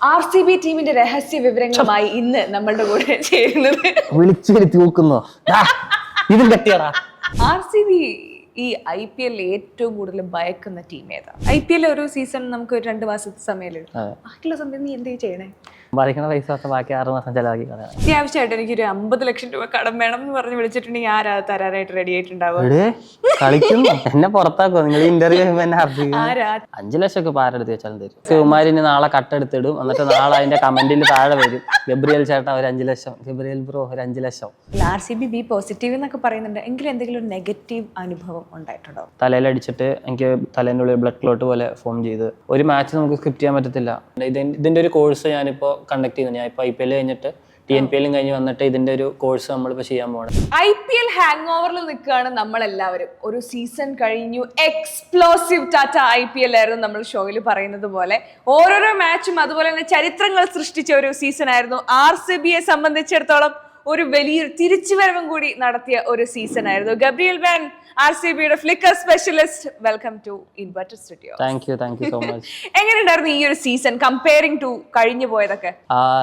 R C B ടീമിന്റെ രഹസ്യ വിവരങ്ങളുമായി ഇന്ന് നമ്മളുടെ കൂടെ ചേരുന്നത്. വിളിച്ചു വരുത്തി നോക്കുന്നോ ഇതും കെട്ടിയടാ. ആർ സി ബി ഈ ഐ പി എല്ലിൽ ഏറ്റവും കൂടുതൽ ഭയക്കുന്ന ടീം ഏതാ? ഐ പി എൽ ഒരു സീസൺ നമുക്ക് ഒരു രണ്ട് മാസത്തെ സമയം. ബാക്കിയുള്ള സമയം നീ എന്തേ ചെയ്യണേ? ബാധിക്കണ പൈസ ഒക്കെ ബാക്കി ആറ് മാസം ചെലവാക്കി കളയാം. അത്യാവശ്യമായിട്ട് എനിക്കൊരു അമ്പത് ലക്ഷം രൂപ കടം വേണം എന്ന് പറഞ്ഞ് വിളിച്ചിട്ടുണ്ടെങ്കിൽ ആരാ തരാനായിട്ട് റെഡി ആയിട്ടുണ്ടാവും എടേ കളിക്കുന്നു. എന്നെ പുറത്താക്കോ? നിങ്ങൾ ഇന്റർവ്യൂ ചെയ്യുമ്പോ എന്നെ ആരാ? അഞ്ചു ലക്ഷം ഒക്കെ പാരെടുത്ത് വെച്ചാലും തരും. ഇനി നാളെ കട്ടെടുത്തിടും എന്നിട്ട് നാളെ അതിന്റെ കമന്റിൽ താഴെ വരും. ഗബ്രിയൽ ചേട്ടാ ഒരു അഞ്ചു ലക്ഷം. ഗബ്രിയൽ ബ്രോ ഒരു അഞ്ചു ലക്ഷം. R C B be positive എന്നൊക്കെ പറയുന്നുണ്ട്. എങ്കിലും എന്തെങ്കിലും ഒരു നെഗറ്റീവ് അനുഭവം ഉണ്ടായിട്ടുണ്ടോ? തലയിലടിച്ചിട്ട് എനിക്ക് തലേന്റെ ഉള്ളിൽ ബ്ലഡ് ക്ലോട്ട് പോലെ ഫോം ചെയ്ത് ഒരു മാച്ച് നമുക്ക് സ്ക്രിപ്റ്റ് ചെയ്യാൻ പറ്റത്തില്ല. ഇതിൻ- ഇതിന്റെ ഒരു കോഴ്സ് ഞാനിപ്പോൾ കണ്ടക്ട് ചെയ്യുന്നത്. ഞാൻ ഇപ്പോൾ ഐ പി എൽ കഴിഞ്ഞിട്ട് ടി എൻ പി എല്ലും കഴിഞ്ഞ് വന്നിട്ട് ഇതിന്റെ ഒരു കോഴ്സ് നമ്മളിപ്പോൾ ചെയ്യാൻ പോകണം ഐ പി എൽ ഹാങ് ഓവറിൽ നിൽക്കുകയാണ് നമ്മളെല്ലാവരും. ഒരു സീസൺ കഴിഞ്ഞു. Explosive Tata I P L ആയിരുന്നു നമ്മൾ ഷോയിൽ പറയുന്നത് പോലെ. ഓരോരോ മാച്ചും അതുപോലെ തന്നെ ചരിത്രങ്ങൾ സൃഷ്ടിച്ച ഒരു സീസൺ ആയിരുന്നു. ആർ സി ബിയെ സംബന്ധിച്ചിടത്തോളം ഒരു വലിയൊരു തിരിച്ചുവരവും കൂടി നടത്തിയ ഒരു സീസൺ ആയിരുന്നു. ഗബ്രിയൽ ബാൻ ആർ സി ബിയുടെ flicker specialist welcome to inverter studio thank you thank you so much എങ്ങനെയുണ്ടായിരുന്നു ഈ ഒരു സീസൺ കമ്പയറിംഗ് ടു കഴിഞ്ഞു പോയതൊക്കെ?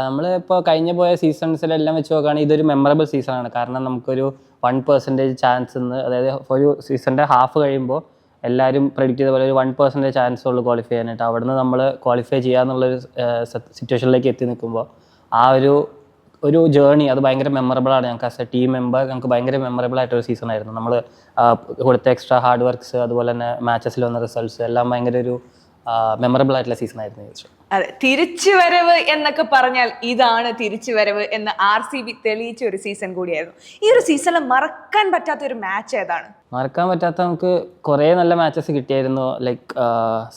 നമ്മൾ ഇപ്പോൾ കഴിഞ്ഞു പോയ സീസൺസിലെല്ലാം വെച്ച് നോക്കുകയാണെങ്കിൽ ഇതൊരു മെമ്മറബിൾ സീസണാണ് കാരണം നമുക്കൊരു വൺ പെർസെന്റേജ് ചാൻസ് എന്ന് അതായത് ഒരു സീസണിന്റെ ഹാഫ് കഴിയുമ്പോൾ എല്ലാവരും പ്രെഡിക്റ്റ് ചെയ്ത പോലെ ഒരു വൺ പെർസെന്റേജ് ചാൻസ് ഉള്ളൂ ക്വാളിഫൈ ചെയ്യാനായിട്ട്. അവിടുന്ന് നമ്മൾ ക്വാളിഫൈ ചെയ്യാന്നുള്ളൊരു സിറ്റുവേഷനിലേക്ക് എത്തി നിൽക്കുമ്പോൾ ആ ഒരു ഒരു ജേർണി അത് ഭയങ്കര മെമ്മറബിൾ ആണ്. ഞങ്ങൾക്ക് ആസ് എ ടീം മെമ്പർ ഞങ്ങൾക്ക് ഭയങ്കര മെമ്മറബിൾ ആയിട്ടൊരു സീസൺ ആയിരുന്നു. നമ്മൾ കൊടുത്ത എക്സ്ട്രാ ഹാർഡ് വർക്ക്സ് അതുപോലെ തന്നെ മാച്ചസിൽ വന്ന റിസൾട്ട്സ് എല്ലാം ഭയങ്കര ഒരു മെമ്മറബിൾ ആയിട്ടുള്ള സീസൺ ആയിരുന്നു ചോദിച്ചു അതെ അതെ തിരിച്ചുവരവ് എന്നൊക്കെ പറഞ്ഞാൽ ഇതാണ് തിരിച്ചു വരവ് എന്ന് ആർ സി ബി തെളിയിച്ച ഒരു സീസൺ കൂടിയായിരുന്നു. ഈ ഒരു സീസണിൽ മറക്കാൻ പറ്റാത്ത ഒരു മാച്ച് ഏതാണ്? മറക്കാൻ പറ്റാത്ത നമുക്ക് കുറേ നല്ല മാച്ചസ് കിട്ടിയായിരുന്നു. Like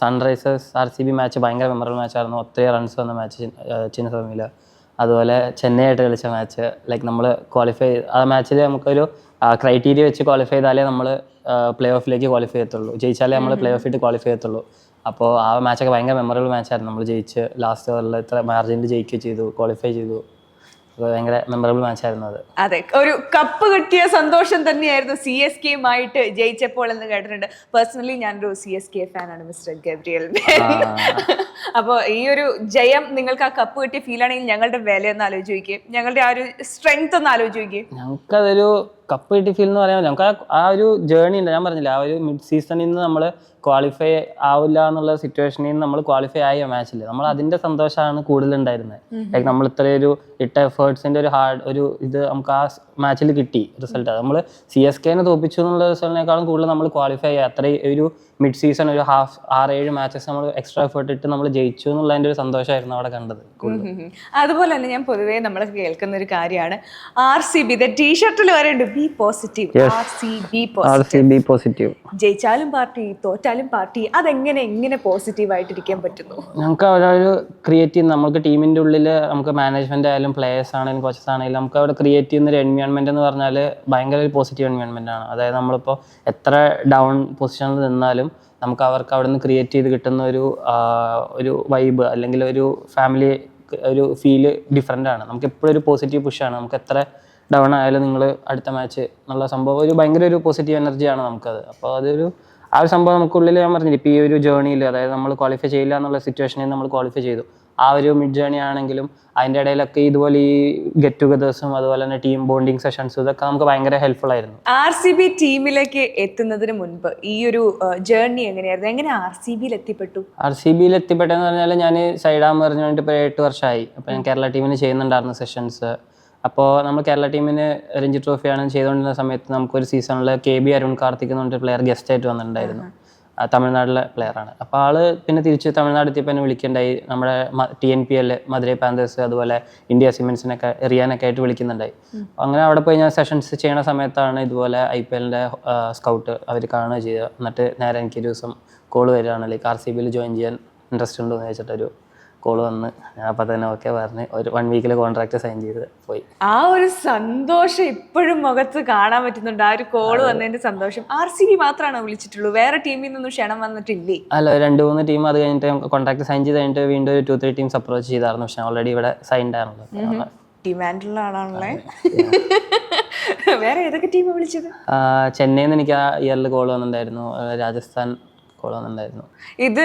Sunrisers R C B match ഭയങ്കര മെമ്മറബിൾ മാച്ചായിരുന്നു ഒത്തിരി റൺസ് വന്ന മാച്ച് ചിന്നസ്വാമിയിൽ അതുപോലെ ചെന്നൈ ആയിട്ട് കളിച്ച മാച്ച് ലൈക്ക് നമ്മൾ ക്വാളിഫൈ ആ മാച്ചിൽ നമുക്കൊരു ക്രൈറ്റീരിയ വെച്ച് ക്വാളിഫൈ ചെയ്താലേ നമ്മൾ പ്ലേ ഓഫിലേക്ക് ക്വാളിഫൈ ചെയ്യത്തുള്ളൂ. ജയിച്ചാലേ നമ്മൾ പ്ലേ ഓഫിട്ട് ക്വാളിഫൈ ചെയ്യത്തുള്ളൂ. അപ്പോൾ ആ മാച്ചൊക്കെ ഭയങ്കര മെമ്മറബിൾ മാച്ചായിരുന്നു നമ്മൾ ജയിച്ച് ലാസ്റ്റ് ഓവറിൽ ഇത്ര മാർജിനിൽ ജയിക്കുകയും ചെയ്തു ക്വാളിഫൈ ചെയ്തു. ഭയങ്കര മെമ്മറബിൾ മാച്ചായിരുന്നു അത്. അതെ ഒരു കപ്പ് കിട്ടിയ സന്തോഷം തന്നെയായിരുന്നു സി എസ് കെയുമായിട്ട് ജയിച്ചപ്പോൾ എന്ന് കേട്ടിട്ടുണ്ട്. പേഴ്സണലി ഞാനൊരു സി എസ് കെ ഫാനാണ് മിസ്റ്റർ ഗബ്രിയൽ അപ്പോൾ ഈ ഒരു ജയം നിങ്ങൾക്ക് ആ കപ്പ് കിട്ടിയ ഫീൽ ആണെങ്കിൽ ഞങ്ങളുടെ വില ഒന്ന് ആലോചിക്കുകയും ഞങ്ങളുടെ ആ ഒരു സ്ട്രെങ്ത് ഒന്ന് ആലോചിക്കുകയും ഞങ്ങൾക്കതൊരു കപ്പ് കിട്ടി ഫീൽ എന്ന് പറയാൻ നമുക്ക് ആ- ഒരു ജേർണി ഉണ്ട്. ഞാൻ പറഞ്ഞില്ല ആ ഒരു മിഡ് സീസണിൽ നിന്ന് നമ്മൾ ക്വാളിഫൈ ആവില്ല എന്നുള്ള സിറ്റുവേഷനിൽ നിന്ന് നമ്മൾ ക്വാളിഫൈ ആയ മാച്ചിൽ നമ്മൾ അതിന്റെ സന്തോഷമാണ് കൂടുതലുണ്ടായിരുന്നത്. ലൈക്ക് നമ്മൾ ഇത്രയും ഒരു ഇട്ട എഫേർട്സിന്റെ ഒരു ഹാർഡ് ഒരു ഇത് നമുക്ക് ആ മാച്ചിൽ കിട്ടി റിസൾട്ട് നമ്മൾ സി എസ് കെനെ തോപ്പിച്ചു എന്നുള്ള റിസൾട്ടിനേക്കാളും കൂടുതൽ നമ്മൾ ക്വാളിഫൈ ആയി അത്രയും ഒരു മിഡ് സീസൺ ഒരു ഹാഫ് ആറ് ഏഴ് മാച്ചസ് നമ്മൾ എക്സ്ട്രാ എഫേർട്ട് ഇട്ട് നമ്മൾ ജയിച്ചു എന്നുള്ളതിന്റെ ഒരു സന്തോഷമായിരുന്നു അവിടെ കണ്ടത്. അതുപോലെ തന്നെ ഞാൻ പൊതുവേ നമ്മൾ കേൾക്കുന്ന ഒരു കാര്യമാണ് ആർ സി ബി ടീഷർട്ടിൽ വരെ ഉണ്ട് be positive R C B positive ജയിച്ചാലും പാർട്ടി തോറ്റാലും പാർട്ടി അതെങ്ങനെ എങ്ങനെ പോസിറ്റീവ് ആയിട്ടിരിക്കാൻ പറ്റുന്നു? ഞങ്ങൾക്ക് അവിടെ ഒരു ക്രിയേറ്റീവ് നമുക്ക് ടീമിന്റെ ഉള്ളിൽ നമുക്ക് മാനേജ്മെന്റ് ആയാലും പ്ലേയേഴ്സ് ആണെങ്കിലും കോച്ചസ് ആണെങ്കിലും നമുക്ക് അവിടെ ക്രിയേറ്റ് ചെയ്യുന്ന ഒരു എൻവയോൺമെന്റ് എന്ന് പറഞ്ഞാൽ ഭയങ്കര ഒരു പോസിറ്റീവ് എൻവയോൺമെന്റ് ആണ്. അതായത് നമ്മളിപ്പോൾ എത്ര ഡൗൺ പൊസിഷനിൽ നിന്നാലും നമുക്ക് അവർക്ക് അവിടെ നിന്ന് ക്രിയേറ്റ് ചെയ്ത് കിട്ടുന്ന ഒരു ഒരു വൈബ് അല്ലെങ്കിൽ ഒരു ഫാമിലി ഒരു ഫീൽ ഡിഫറെന്റ് ആണ്. നമുക്ക് എപ്പോഴും ഒരു പോസിറ്റീവ് പുഷാണ് നമുക്ക് എത്ര ഡൗൺ ആയാലും നിങ്ങൾ അടുത്ത മാച്ച് എന്നുള്ള സംഭവം ഒരു ഭയങ്കര ഒരു പോസിറ്റീവ് എനർജിയാണ് നമുക്കത്. അപ്പോൾ അതൊരു ആ ഒരു സംഭവം നമുക്കുള്ളിൽ ഞാൻ പറഞ്ഞില്ല ഇപ്പോൾ ഈ ഒരു ജേർണിയിൽ അതായത് നമ്മൾ ക്വാളിഫൈ ചെയ്യില്ല എന്നുള്ള സിറ്റുവേഷനിൽ നമ്മൾ ക്വാളിഫൈ ചെയ്തു. ആ ഒരു മിഡ് ജേണി ആണെങ്കിലും അതിന്റെ ഇടയിലൊക്കെ ഇതുപോലെ ഈ ഗെറ്റ് ടുഗദേഴ്സും അതുപോലെ തന്നെ ടീം ബോണ്ടിങ് സെഷൻസും ഇതൊക്കെ നമുക്ക് ഭയങ്കര ഹെൽപ്ഫുൾ ആയിരുന്നു. ആർ സി ബി ടീമിലേക്ക് എത്തുന്നതിന് മുൻപ് ഈ ഒരു ജേർണി എങ്ങനെയായിരുന്നു? എങ്ങനെ ആർ സി ബിയിൽ എത്തിപ്പെട്ടു? ആർ സി ബിയിൽ എത്തിപ്പെട്ടെന്ന് പറഞ്ഞാൽ ഞാൻ സൈഡാം പറഞ്ഞുകൊണ്ട് ഇപ്പോൾ എട്ട് വർഷമായി അപ്പോൾ ഞാൻ കേരള ടീമിന് ചെയ്യുന്നുണ്ടായിരുന്നു സെഷൻസ് അപ്പോൾ നമ്മൾ കേരള ടീമിന് രഞ്ജി ട്രോഫിയാണ് ചെയ്തുകൊണ്ടിരുന്ന സമയത്ത് നമുക്കൊരു സീസണിൽ കെ ബി അരുൺ കാർത്തിക് എന്ന് പറഞ്ഞിട്ട് പ്ലെയർ ഗസ്റ്റായിട്ട് വന്നിട്ടുണ്ടായിരുന്നു. തമിഴ്നാട്ടിലെ പ്ലെയറാണ് അപ്പോൾ ആൾ പിന്നെ തിരിച്ച് തമിഴ്നാട് എത്തിയപ്പോൾ എന്നെ വിളിക്കണ്ടായി. നമ്മുടെ T N P L Madurai Panthers അതുപോലെ ഇന്ത്യ സിമെൻസിനൊക്കെ എറിയാനൊക്കെ ആയിട്ട് വിളിക്കുന്നുണ്ടായി. അങ്ങനെ അവിടെ പോയി ഞാൻ സെഷൻസ് ചെയ്യണ സമയത്താണ് ഇതുപോലെ ഐ പി എല്ലിന്റെ സ്കൗട്ട് അവർ കാണുക ചെയ്യുക എന്നിട്ട് നേരെ എനിക്ക് ഒരു ദിവസം കോൾ വരികയാണ്. ലൈക്ക് ആർ സി ബിയിൽ ജോയിൻ ചെയ്യാൻ ഇൻട്രസ്റ്റ് ഉണ്ടോ എന്ന് ചോദിച്ചിട്ടൊരു കോൾ വന്ന്. ഞാൻ അപ്പോൾ തന്നെ ഓക്കെ പറഞ്ഞ് ഒരു വൺ വീക്കിൽ കോൺട്രാക്ട് സൈൻ ചെയ്ത് പോയി. ആ ഒരു സന്തോഷം ഇപ്പോഴും മുഖത്ത് കാണാൻ പറ്റുന്നുണ്ട്. ആ ഒരു കോൾ വന്നതിന്റെ സന്തോഷം. ആർ സി ബി മാത്രമാണോ വിളിച്ചിട്ടുള്ളൂ? വേറെ ടീമിൽ നിന്നും ക്ഷണം വന്നിട്ടില്ലേ? അല്ല രണ്ട് മൂന്ന് ടീം അത് കഴിഞ്ഞിട്ട് കോൺട്രാക്ട് സൈൻ ചെയ്ത് കഴിഞ്ഞിട്ട് വീണ്ടും ഒരു ടു ത്രീ ടീംസ് അപ്രോച്ച് ചെയ്തായിരുന്നു. പക്ഷെ ഓൾറെഡി ഇവിടെ സൈൻഡ് ആണല്ലോ. ഡിമാൻഡുള്ള ആളാണല്ലേ? വേറെ ഏതൊക്കെ ടീമാണ് വിളിച്ചത്? ചെന്നൈയിൽ നിന്ന് എനിക്ക് ആ ഇയറിൽ കോൾ വന്നിട്ടുണ്ടായിരുന്നു. രാജസ്ഥാൻ കോൾ ഇത്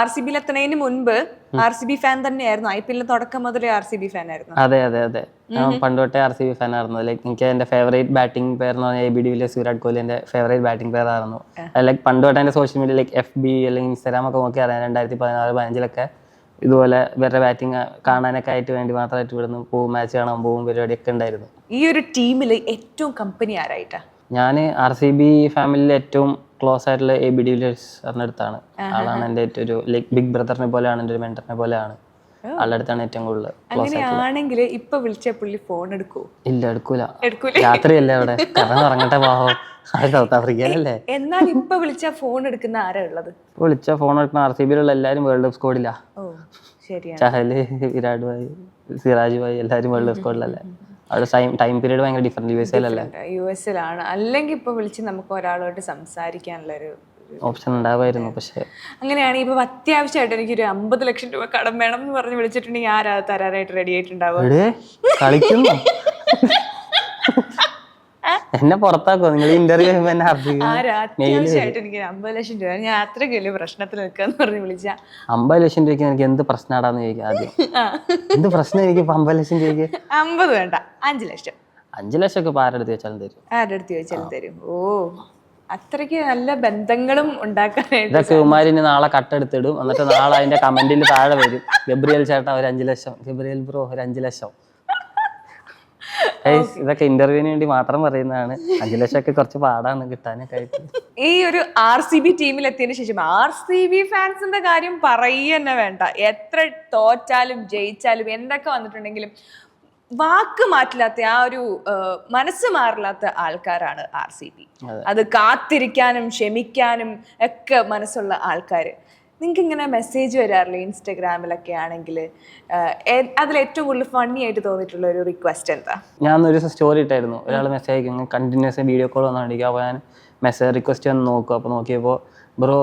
ആർ സി ബിയിൽ എത്തുന്നതിന് മുൻപ് ആർ സി ബി ഫാൻ തന്നെയായിരുന്നു. ഐ പി എല്ലിന് തുടക്കം മുതലേ ആർ സി ബി ഫാൻ ആയിരുന്നു അതെ അതെ. അതെ ഞാൻ പണ്ട് തൊട്ടേ ആർ സി ബി ഫാൻ ആയിരുന്നു ലൈക്ക് എനിക്ക് എന്റെ ഫേവറേറ്റ് ബാറ്റിംഗ് പ്ലെയർ എന്ന് പറഞ്ഞാൽ A B de Villiers Virat Kohli എന്റെ ഫേവറേറ്റ് ബാറ്റിംഗ് പ്ലെയർ ആയിരുന്നു. ലൈക്ക് പണ്ട് തൊട്ടേ എന്റെ social media like F B അല്ലെങ്കിൽ ഇൻസ്റ്റാഗ്രാം ഒക്കെ നോക്കി അറിയാം. രണ്ടായിരത്തി പതിനാറ് പതിനഞ്ചിലൊക്കെ ഇതുപോലെ ഇവരുടെ ബാറ്റിംഗ് കാണാനൊക്കെ ആയിട്ട് വേണ്ടി മാത്രമായിട്ട് ഇവിടുന്ന് പോകും മാച്ച് കാണാൻ പോകും പരിപാടിയൊക്കെ ഉണ്ടായിരുന്നു. ഈ ഒരു ടീമിൽ ഏറ്റവും കമ്പനി ആരായിട്ടാ? ഞാൻ ആർ സി ബി ഫാമിലിയിലെ ഏറ്റവും ക്ലോസ് ആയിട്ടുള്ള എ ബി ഡി വില്ലേഴ്സ് പറഞ്ഞ അടുത്താണ്. ആളാണ് എന്റെ ഏറ്റവും ഒരു ലൈക്ക് ബിഗ് ബ്രദറിനെ പോലെയാണ് എന്റെ ഒരു മെന്ററിനെ പോലെയാണ്. ആളുടെ അടുത്താണ് ഏറ്റവും കൂടുതൽ ക്ലോസ് അങ്ങനെയാണെങ്കിൽ ഇപ്പൊ വിളിച്ച പുള്ളി ഫോൺ എടുക്കൂ ഇല്ല എടുക്കൂല. രാത്രിയല്ലേ അവിടെ? കറന്ന് ഇറങ്ങട്ടെ പാവം സൗത്ത് ആഫ്രിക്കയിലല്ലേ എന്നാൽ ഇപ്പൊ വിളിച്ച ഫോൺ എടുക്കുന്ന ആരാ ഉള്ളത്? വിളിച്ച ഫോൺ എടുക്കുന്ന ആർ സി ബിയിലുള്ള എല്ലാരും വേൾഡ് കപ്പ് സ്കോഡിലാ ചഹൽ വിരാട് ഭായ് സിറാജ് ഭായ് എല്ലാരും വേൾഡ് കപ്പ് സ്കോഡിലല്ലേ അവിടെ ടൈം ടൈം പീരീഡ് ഭയങ്കര ഡിഫറെന്റ് യു എസ് എയിലല്ലേ യു എസിലാണ് അല്ലെങ്കിൽ ഇപ്പൊ വിളിച്ച് നമുക്ക് ഒരാളോട് സംസാരിക്കാനുള്ള ഒരു ഓപ്ഷൻ ഉണ്ടാവായിരുന്നു പക്ഷേ അങ്ങനെയാണെങ്കിൽ ഇപ്പൊ അത്യാവശ്യമായിട്ട് എനിക്കൊരു അമ്പത് ലക്ഷം രൂപ കടം വേണം എന്ന് പറഞ്ഞ് വിളിച്ചിട്ടുണ്ടെങ്കിൽ ആരാ തരാറായിട്ട് റെഡി ആയിട്ടുണ്ടാവും കളിക്കുന്നു. എന്നെ പുറത്താക്കോ? നിങ്ങൾ ഇന്റർവ്യൂ ചെയ്യുമ്പോ എന്നെ അത്യാവശ്യമായിട്ട് എനിക്ക് അമ്പത് ലക്ഷം രൂപ. ഞാൻ അത്രയ്ക്ക് വലിയ പ്രശ്നത്തിൽ നിൽക്കാന്ന് പറഞ്ഞ് വിളിച്ച. അമ്പത് ലക്ഷം രൂപയ്ക്ക് എനിക്ക് എന്ത് പ്രശ്നമാടാന്ന് ചോദിക്കാം ആദ്യം. എന്ത് പ്രശ്നം എനിക്ക് ഇപ്പൊ അമ്പത് ലക്ഷം രൂപയ്ക്ക്? അമ്പത് വേണ്ട. അഞ്ചു ലക്ഷം. അഞ്ചു ലക്ഷം ഒക്കെ ആരെടുത്ത് വെച്ചാലും തരും? ആരടുത്ത് വെച്ചാലും ചോദിച്ചാലും തരും? ഓ അത്രയ്ക്ക് നല്ല ബന്ധങ്ങളും ഉണ്ടാക്കാനായിട്ട് ഇതൊക്കെ ഉമാരിന് നാളെ കട്ടെടുത്തിടും. എന്നിട്ട് നാളെ അതിന്റെ കമന്റിൽ താഴെ വരും. ഗബ്രിയൽ ചേട്ടാ ഒരു അഞ്ചു ലക്ഷം. ഗബ്രിയൽ ബ്രോ ഒരു അഞ്ചു ലക്ഷം. ഇതൊക്കെ ഇന്റർവ്യൂവിന് വേണ്ടി മാത്രം പറയുന്നതാണ്. അഞ്ചു ലക്ഷം ഒക്കെ കുറച്ച് പാടാണ് കിട്ടാനൊക്കെ ആയിട്ട്. ഈ ഒരു ആർ സി ബി ടീമിൽ എത്തിയതിനു ശേഷം ആർ സി ബി ഫാൻസിന്റെ കാര്യം പറയുക വേണ്ട. എത്ര തോറ്റാലും ജയിച്ചാലും എന്തൊക്കെ വന്നിട്ടുണ്ടെങ്കിലും വാക്ക് മാറ്റില്ലാത്ത ആ ഒരു മനസ്സ് മാറില്ലാത്ത ആൾക്കാരാണ് ആർ സി ബി അത്. കാത്തിരിക്കാനും ക്ഷമിക്കാനും ഒക്കെ മനസ്സുള്ള ആൾക്കാർ നിങ്ങൾക്ക് ഇങ്ങനെ മെസ്സേജ് വരാറില്ല ഇൻസ്റ്റഗ്രാമിലൊക്കെ ആണെങ്കിൽ അതിൽ ഏറ്റവും കൂടുതൽ ഫണ്ണി ആയിട്ട് തോന്നിയിട്ടുള്ള ഒരു റിക്വസ്റ്റ് എന്താ? ഞാൻ ഒരു ദിവസം സ്റ്റോറി ഇട്ടായിരുന്നു. ഒരാൾ മെസ്സേജ് അയക്കും. കണ്ടിന്യൂസ് വീഡിയോ കോൾ വന്നുകൊണ്ടിരിക്കുക അപ്പോൾ ഞാൻ മെസ്സേജ് റിക്വസ്റ്റ് വന്ന് നോക്കും. അപ്പോൾ നോക്കിയപ്പോൾ ബ്രോ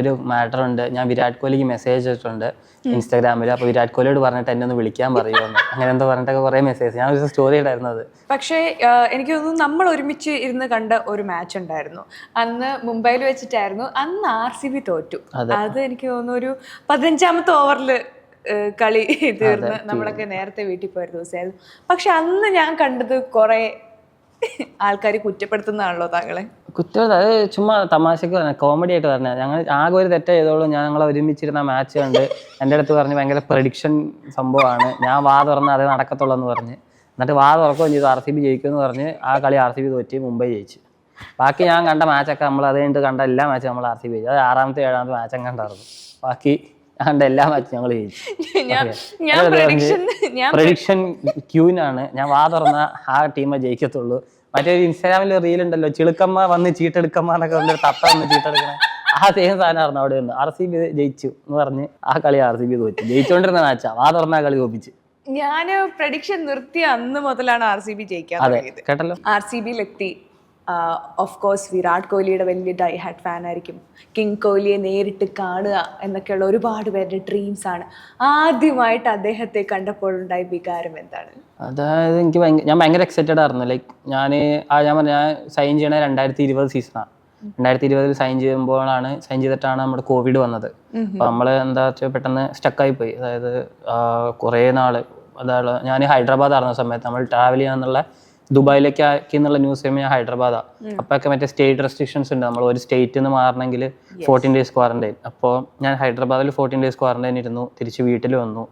ഒരു മാറ്റർ ഉണ്ട്. ഞാൻ വിരാട് കോഹ്ലിക്ക് മെസ്സേജ് ഇട്ടിട്ടുണ്ട് ഇൻസ്റ്റാഗ്രാമിൽ അപ്പൊ വിരാട് കോഹ്ലിയോട് പറഞ്ഞിട്ട് എന്നെ ഒന്ന് വിളിക്കാൻ പറയുമെന്ന് അങ്ങനെ എന്തോ പറഞ്ഞിട്ടൊക്കെ കുറെ മെസ്സേജ് ഞാൻ ഒരു സ്റ്റോറി ഇടായിരുന്നത്. പക്ഷേ എനിക്ക് തോന്നുന്നു നമ്മൾ ഒരുമിച്ച് ഇരുന്ന് കണ്ട ഒരു മാച്ച് ഉണ്ടായിരുന്നു. അന്ന് മുംബൈയിൽ വെച്ചിട്ടായിരുന്നു. അന്ന് ആർ സി ബി തോറ്റു. അത്. എനിക്ക് തോന്നുന്നു ഒരു പതിനഞ്ചാമത്തെ ഓവറിൽ കളി തീർന്ന് നമ്മളൊക്കെ നേരത്തെ വീട്ടിൽ പോയ ഒരു ദിവസമായിരുന്നു. പക്ഷെ അന്ന് ഞാൻ കണ്ടത് കുറെ ആൾക്കാർ കുറ്റപ്പെടുത്തുന്നതാണല്ലോ താങ്കളെ. കുറ്റം അത് ചുമ്മാ തമാശക്ക് പറഞ്ഞ കോമഡി ആയിട്ട് പറഞ്ഞ. ഞങ്ങൾ ആകെ ഒരു തെറ്റ ചെയ്തോളൂ. ഞാൻ ഞങ്ങളെ ഒരുമിച്ചിരുന്ന മാച്ച് കണ്ട് എന്റെ അടുത്ത് പറഞ്ഞ് ഭയങ്കര പ്രഡിക്ഷൻ സംഭവമാണ്. ഞാൻ വാ തുറന്ന് അതേ നടക്കത്തുള്ളൂ എന്ന് പറഞ്ഞ്. എന്നിട്ട് വാ തുറക്കുകയും ചെയ്തു. ആർ സി ബി ജയിക്കുമെന്ന് പറഞ്ഞ് ആ കളി ആർ സി ബി തോറ്റി മുംബൈ ജയിച്ചു. ബാക്കി ഞാൻ കണ്ട മാച്ചൊക്കെ നമ്മൾ അത് കഴിഞ്ഞിട്ട് കണ്ട എല്ലാ മാച്ചും നമ്മൾ ആർ സി ബി ജയിച്ചു. അത് ആറാമത്തെ ഏഴാമത്തെ മാച്ചും കണ്ടായിരുന്നു. ബാക്കി കണ്ട എല്ലാ മാച്ചും ഞങ്ങൾ ജയിച്ചു. പ്രഡിക്ഷൻ ക്യൂനാണ് ഞാൻ വാ തുറന്ന ആ ടീമേ ജയിക്കത്തുള്ളൂ. മറ്റേ ഇൻസ്റ്റാഗ്രാമിൽ റീൽ ഉണ്ടല്ലോ ചിളുക്കമ്മ വന്ന് ചീട്ടെടുക്കമ്മ എന്നൊക്കെ പറഞ്ഞ തത്ത വന്ന് ചീട്ടെടുക്കണേ. ആ സെയിം സാധനമായിരുന്നു അവിടെ നിന്ന് ആർ സി ബി ജയിച്ചു എന്ന് പറഞ്ഞ് ആ കളി ആർ സി ബി തോറ്റു. ജയിച്ചുകൊണ്ടിരുന്ന മാച്ചാ ആ. തുറന്ന കളി തോപ്പിച്ച് ഞാൻ പ്രഡിക്ഷൻ നിർത്തി അന്ന് മുതലാണ് ആർ സി ബി ജയിക്കാൻ കേട്ടല്ലോ? ആർ സി ബിയിലെത്തി ഓഫ് കോഴ്സ് വിരാട് കോഹ്ലിയുടെ വലിയ ഡൈ ഹാഡ് ഫാൻ ആയിരിക്കും. കിങ് കോഹ്ലിയെ നേരിട്ട് കാണുക എന്നൊക്കെയുള്ള ഒരുപാട് പേരുടെ ഡ്രീംസ് ആണ്. ആദ്യമായിട്ട് അദ്ദേഹത്തെ കണ്ടപ്പോഴുണ്ടായ വികാരം എന്താണ്? അതായത് എനിക്ക് ഞാൻ ഭയങ്കര എക്സൈറ്റഡ് ആയിരുന്നു. ലൈക്ക് ഞാൻ ആ ഞാൻ പറഞ്ഞ ഞാൻ സൈൻ ചെയ്യണ രണ്ടായിരത്തി ഇരുപത് സീസണാണ് രണ്ടായിരത്തി ഇരുപതിൽ സൈൻ ചെയ്യുമ്പോഴാണ് സൈൻ ചെയ്തിട്ടാണ് നമ്മുടെ കോവിഡ് വന്നത്. അപ്പോൾ നമ്മൾ എന്താ വെച്ചാൽ പെട്ടെന്ന് സ്റ്റക്കായി പോയി. അതായത് കുറേ നാൾ അതാണ് ഞാൻ ഹൈദരാബാദ് ആയിരുന്ന സമയത്ത് നമ്മൾ ട്രാവൽ ചെയ്യാന്നുള്ള ദുബായിലേക്ക് ആക്കി എന്നുള്ള ന്യൂസ് ചെയ്യുമ്പോൾ ഞാൻ ഹൈദരാബാദാണ് അപ്പോഴൊക്കെ മറ്റേ സ്റ്റേറ്റ് റെസ്ട്രിക്ഷൻസ് ഉണ്ട്. നമ്മൾ ഒരു സ്റ്റേറ്റ് നിന്ന് മാറണമെങ്കിൽ ഫോർട്ടീൻ ഡേയ്സ് ക്വാറന്റൈൻ അപ്പോൾ ഞാൻ ഹൈദരാബാദിൽ ഫോർട്ടീൻ ഡേയ്സ് ക്വാറന്റൈൻ ഇരുന്നു. തിരിച്ച് വീട്ടിൽ വന്നു.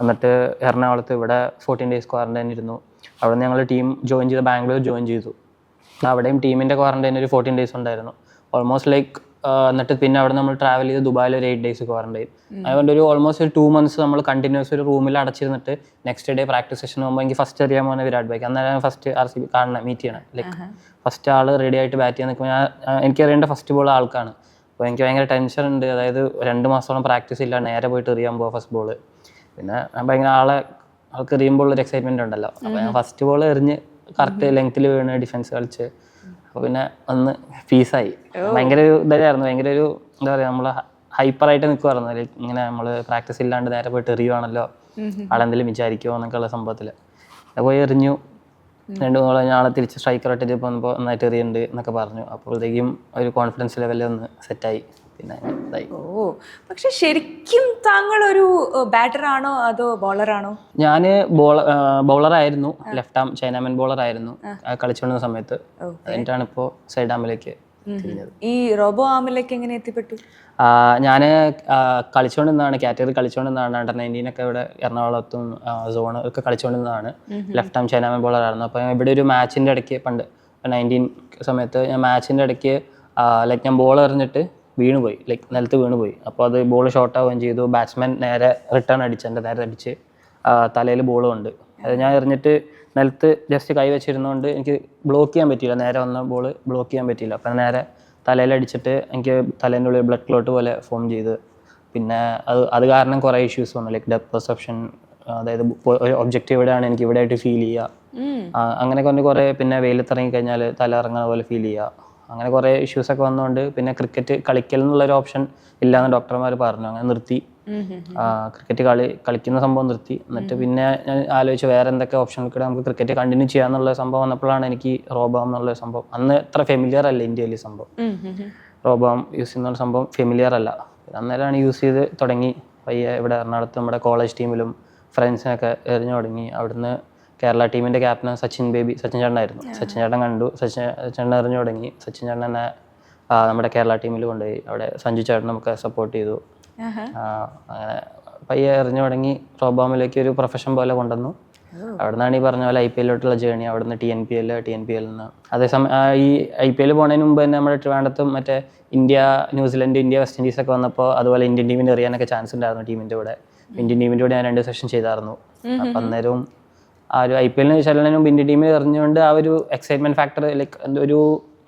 എന്നിട്ട് എറണാകുളത്ത് ഇവിടെ ഫോർട്ടീൻ ഡേയ്സ് ക്വാറന്റൈൻ ഇരുന്നു. അവിടെ ഞങ്ങൾ ടീം ജോയിൻ ചെയ്ത് ബാംഗ്ലൂർ ജോയിൻ ചെയ്തു. അവിടെയും ടീമിന്റെ ക്വാറന്റൈൻ ഒരു ഫോർട്ടീൻ ഡേയ്സ് ഉണ്ടായിരുന്നു. ഓൾമോസ്റ്റ് ലൈക്ക് എന്നിട്ട് പിന്നെ അവിടെ നമ്മൾ ട്രാവൽ ചെയ്ത് ദുബായിൽ ഒരു എയ്റ്റ് ഡേയ്സ് ക്വാറന്റൈൻ അതുകൊണ്ട് ഒരു ഓൾമോസ്റ്റ് ഒരു ടു മന്ത്സ് നമ്മൾ കണ്ടിന്യൂസ് ഒരു റൂമിൽ അടച്ചിരുന്നിട്ട് നെക്സ്റ്റ് ഡേ പ്രാക്ടീസ് സെഷൻ പോകുമ്പോൾ എനിക്ക് ഫസ്റ്റ് അറിയാൻ പോകുന്ന വിരാട് ബൈക്ക്. അന്നേരം ഫസ്റ്റ് ആർ സി ബി കാണണം മീറ്റ് ചെയ്യണം. ലൈക്ക് ഫസ്റ്റ് ആൾ റെഡി ആയിട്ട് ബാറ്റ് ചെയ്യാൻ നിൽക്കുമ്പോൾ ഞാൻ ആ, എനിക്കറിയേണ്ട ഫസ്റ്റ് ബോൾ ആൾക്കാണ്. അപ്പോൾ എനിക്ക് ഭയങ്കര ടെൻഷൻ ഉണ്ട്. അതായത് രണ്ട് മാസത്തോളം പ്രാക്ടീസ് ഇല്ല. നേരെ പോയിട്ട് എറിയാൻ പോവാ ഫസ്റ്റ് ബോൾ പിന്നെ ഞാൻ ഭയങ്കര ആളെ ആൾക്ക് എറിയുമ്പോൾ ഒരു എക്സൈറ്റ്മെന്റ് ഉണ്ടല്ലോ. അപ്പോൾ ഞാൻ ഫസ്റ്റ് ബോൾ എറിഞ്ഞ് കറക്റ്റ് ലെങ്ത്തിൽ വീണ് ഡിഫൻസ് കളിച്ച് അപ്പോൾ പിന്നെ ഒന്ന് ഫീസായി ഭയങ്കര ഒരു ഇതായിരുന്നു. ഭയങ്കര ഒരു എന്താ പറയുക നമ്മൾ ഹൈപ്പറായിട്ട് നിൽക്കുമായിരുന്നു അതിൽ ഇങ്ങനെ നമ്മൾ പ്രാക്ടീസ് ഇല്ലാണ്ട് നേരെ പോയിട്ട് എറിയുവാണല്ലോ. ആളെന്തെങ്കിലും വിചാരിക്കുമോ എന്നൊക്കെയുള്ള സംഭവത്തിൽ പോയി എറിഞ്ഞു. രണ്ട് മൂന്ന് ആളെ തിരിച്ച് സ്ട്രൈക്കർ ഇട്ടിട്ട് വന്നപ്പോൾ നന്നായിട്ട് എറിയുന്നുണ്ട് എന്നൊക്കെ പറഞ്ഞു. അപ്പോഴത്തേക്കും ഒരു കോൺഫിഡൻസ് ലെവലിൽ ഒന്ന് സെറ്റായി പിന്നെ ഇതായി ഓ പക്ഷെ ശരിക്കും താങ്കൾ ഒരു ബാറ്റർ ആണോ അതോ ബോളർ ആണോ ഞാൻ ബോളർ ബൗളറായിരുന്നു. ലെഫ്റ്റ് ആം ചൈനാമൻ ബോളർ ആയിരുന്നു. കളിച്ചുകൊണ്ടിരുന്ന സമയത്ത്. എന്നിട്ടാണ് ഇപ്പോൾ സൈഡ് ആമിലേക്ക് ഈ റോബോ ആമിലേക്ക് എങ്ങനെ എത്തിപ്പെട്ടു? ഞാൻ കളിച്ചുകൊണ്ടിരുന്നതാണ്. കാറ്റഗറി കളിച്ചുകൊണ്ടിരുന്നതാണ്. അണ്ടർ നയന്റീൻ ഒക്കെ ഇവിടെ എറണാകുളത്തും സോൺ ഒക്കെ കളിച്ചുകൊണ്ടിരുന്നതാണ്. ലെഫ്റ്റ് ആം ചൈനാമൻ ബോളർ ആയിരുന്നു. അപ്പോൾ ഇവിടെ ഒരു മാച്ചിന്റെ ഇടയ്ക്ക് പണ്ട് നയന്റീൻ സമയത്ത് ഞാൻ മാച്ചിന്റെ ഇടയ്ക്ക് ലൈക്ക് ഞാൻ ബോൾ എറിഞ്ഞിട്ട് വീണുപോയി. ലൈക്ക് നിലത്ത് വീണുപോയി. അപ്പോൾ അത് ബോൾ ഷോർട്ട് ആവുകയും ചെയ്തു. ബാറ്റ്സ്മാൻ നേരെ റിട്ടേൺ അടിച്ച് എന്റെ നേരെ അടിച്ച് തലയിൽ ബോൾ ഉണ്ട്. അത് ഞാൻ എറിഞ്ഞിട്ട് നിലത്ത് ജസ്റ്റ് കൈ വെച്ചിരുന്നുകൊണ്ട് എനിക്ക് ബ്ലോക്ക് ചെയ്യാൻ പറ്റിയില്ല. നേരെ വന്ന ബോൾ ബ്ലോക്ക് ചെയ്യാൻ പറ്റിയില്ല. അപ്പം നേരെ തലയിൽ അടിച്ചിട്ട് എനിക്ക് തലേന്റെ ഉള്ളിൽ ബ്ലഡ് ക്ലോട്ട് പോലെ ഫോം ചെയ്ത്. പിന്നെ അത് അത് കാരണം കുറേ ഇഷ്യൂസ് വന്നു. ലൈക്ക് ഡെപ്ത് പെർസെപ്ഷൻ അതായത് ഒബ്ജക്റ്റ് എവിടെയാണ് എനിക്ക് ഇവിടെ ആയിട്ട് ഫീൽ ചെയ്യുക അങ്ങനെ കൊണ്ട് കുറേ പിന്നെ വെയിലത്തിറങ്ങി കഴിഞ്ഞാൽ തല ഇറങ്ങുന്ന പോലെ ഫീൽ ചെയ്യുക. അങ്ങനെ കുറേ ഇഷ്യൂസ് ഒക്കെ വന്നുകൊണ്ട് പിന്നെ ക്രിക്കറ്റ് കളിക്കൽ എന്നുള്ളൊരു ഓപ്ഷൻ ഇല്ലാന്ന് ഡോക്ടർമാർ പറഞ്ഞു. അങ്ങനെ നിർത്തി. ക്രിക്കറ്റ് കളി കളിക്കുന്ന സംഭവം നിർത്തി. എന്നിട്ട് പിന്നെ ഞാൻ ആലോചിച്ച് വേറെ എന്തൊക്കെ ഓപ്ഷൻ കൂടെ നമുക്ക് ക്രിക്കറ്റ് കണ്ടിന്യൂ ചെയ്യാന്നുള്ള സംഭവം വന്നപ്പോഴാണ് എനിക്ക് റോബാം എന്നുള്ള സംഭവം. അന്ന് അത്ര ഫെമിലിയർ അല്ല ഇന്ത്യയിൽ സംഭവം. റോബാം യൂസ് ചെയ്യുന്ന സംഭവം ഫെമിലിയർ അല്ല. അന്നേരമാണ് യൂസ് ചെയ്ത് തുടങ്ങി. പയ്യെ ഇവിടെ എറണാകുളത്ത് നമ്മുടെ കോളേജ് ടീമിലും ഫ്രണ്ട്സിനൊക്കെ എറിഞ്ഞു തുടങ്ങി. അവിടുന്ന് കേരള ടീമിന്റെ ക്യാപ്റ്റൻ സച്ചിൻ ബേബി സച്ചിൻ ചേട്ടനായിരുന്നു. സച്ചിൻ ചേട്ടൻ കണ്ടു. സച്ചിൻ ചേട്ടൻ എറിഞ്ഞു തുടങ്ങി. സച്ചിൻ ചേട്ടൻ എന്നെ നമ്മുടെ കേരള ടീമിൽ കൊണ്ടുപോയി. അവിടെ സഞ്ജു ചേട്ടൻ നമുക്ക് സപ്പോർട്ട് ചെയ്തു. അങ്ങനെ പയ്യെ എറിഞ്ഞു തുടങ്ങി. റോബാമിലേക്ക് ഒരു പ്രൊഫഷൻ പോലെ കൊണ്ടുവന്നു. അവിടെ നിന്നാണ് ഈ പറഞ്ഞ പോലെ ഐ പി എല്ലോട്ടുള്ള ജേണി അവിടെ നിന്ന് T N P L T N P L നിന്ന് അതേസമയം ഈ ഐ പി എൽ പോണതിന് മുമ്പ് തന്നെ നമ്മുടെ ട്രിവാൻഡത്തും മറ്റേ India New Zealand India West Indies ഒക്കെ വന്നപ്പോൾ അതുപോലെ ഇന്ത്യൻ ടീമിന് എറിയാനൊക്കെ ചാൻസ് ഉണ്ടായിരുന്നു ടീമിന്റെ കൂടെ. ഇന്ത്യൻ ടീമിന്റെ കൂടെ ഞാൻ രണ്ട് സെഷൻ ചെയ്തായിരുന്നു. അപ്പം അന്നേരവും ആ ഒരു ഐ പി എല്ലിന് ചെല്ലുന്നതിന് ഇന്ത്യ ഇന്ത്യൻ ടീമിൽ എറിഞ്ഞുകൊണ്ട് ആ ഒരു എക്സൈറ്റ്മെന്റ് ഫാക്ടർ ലൈക്ക് ഒരു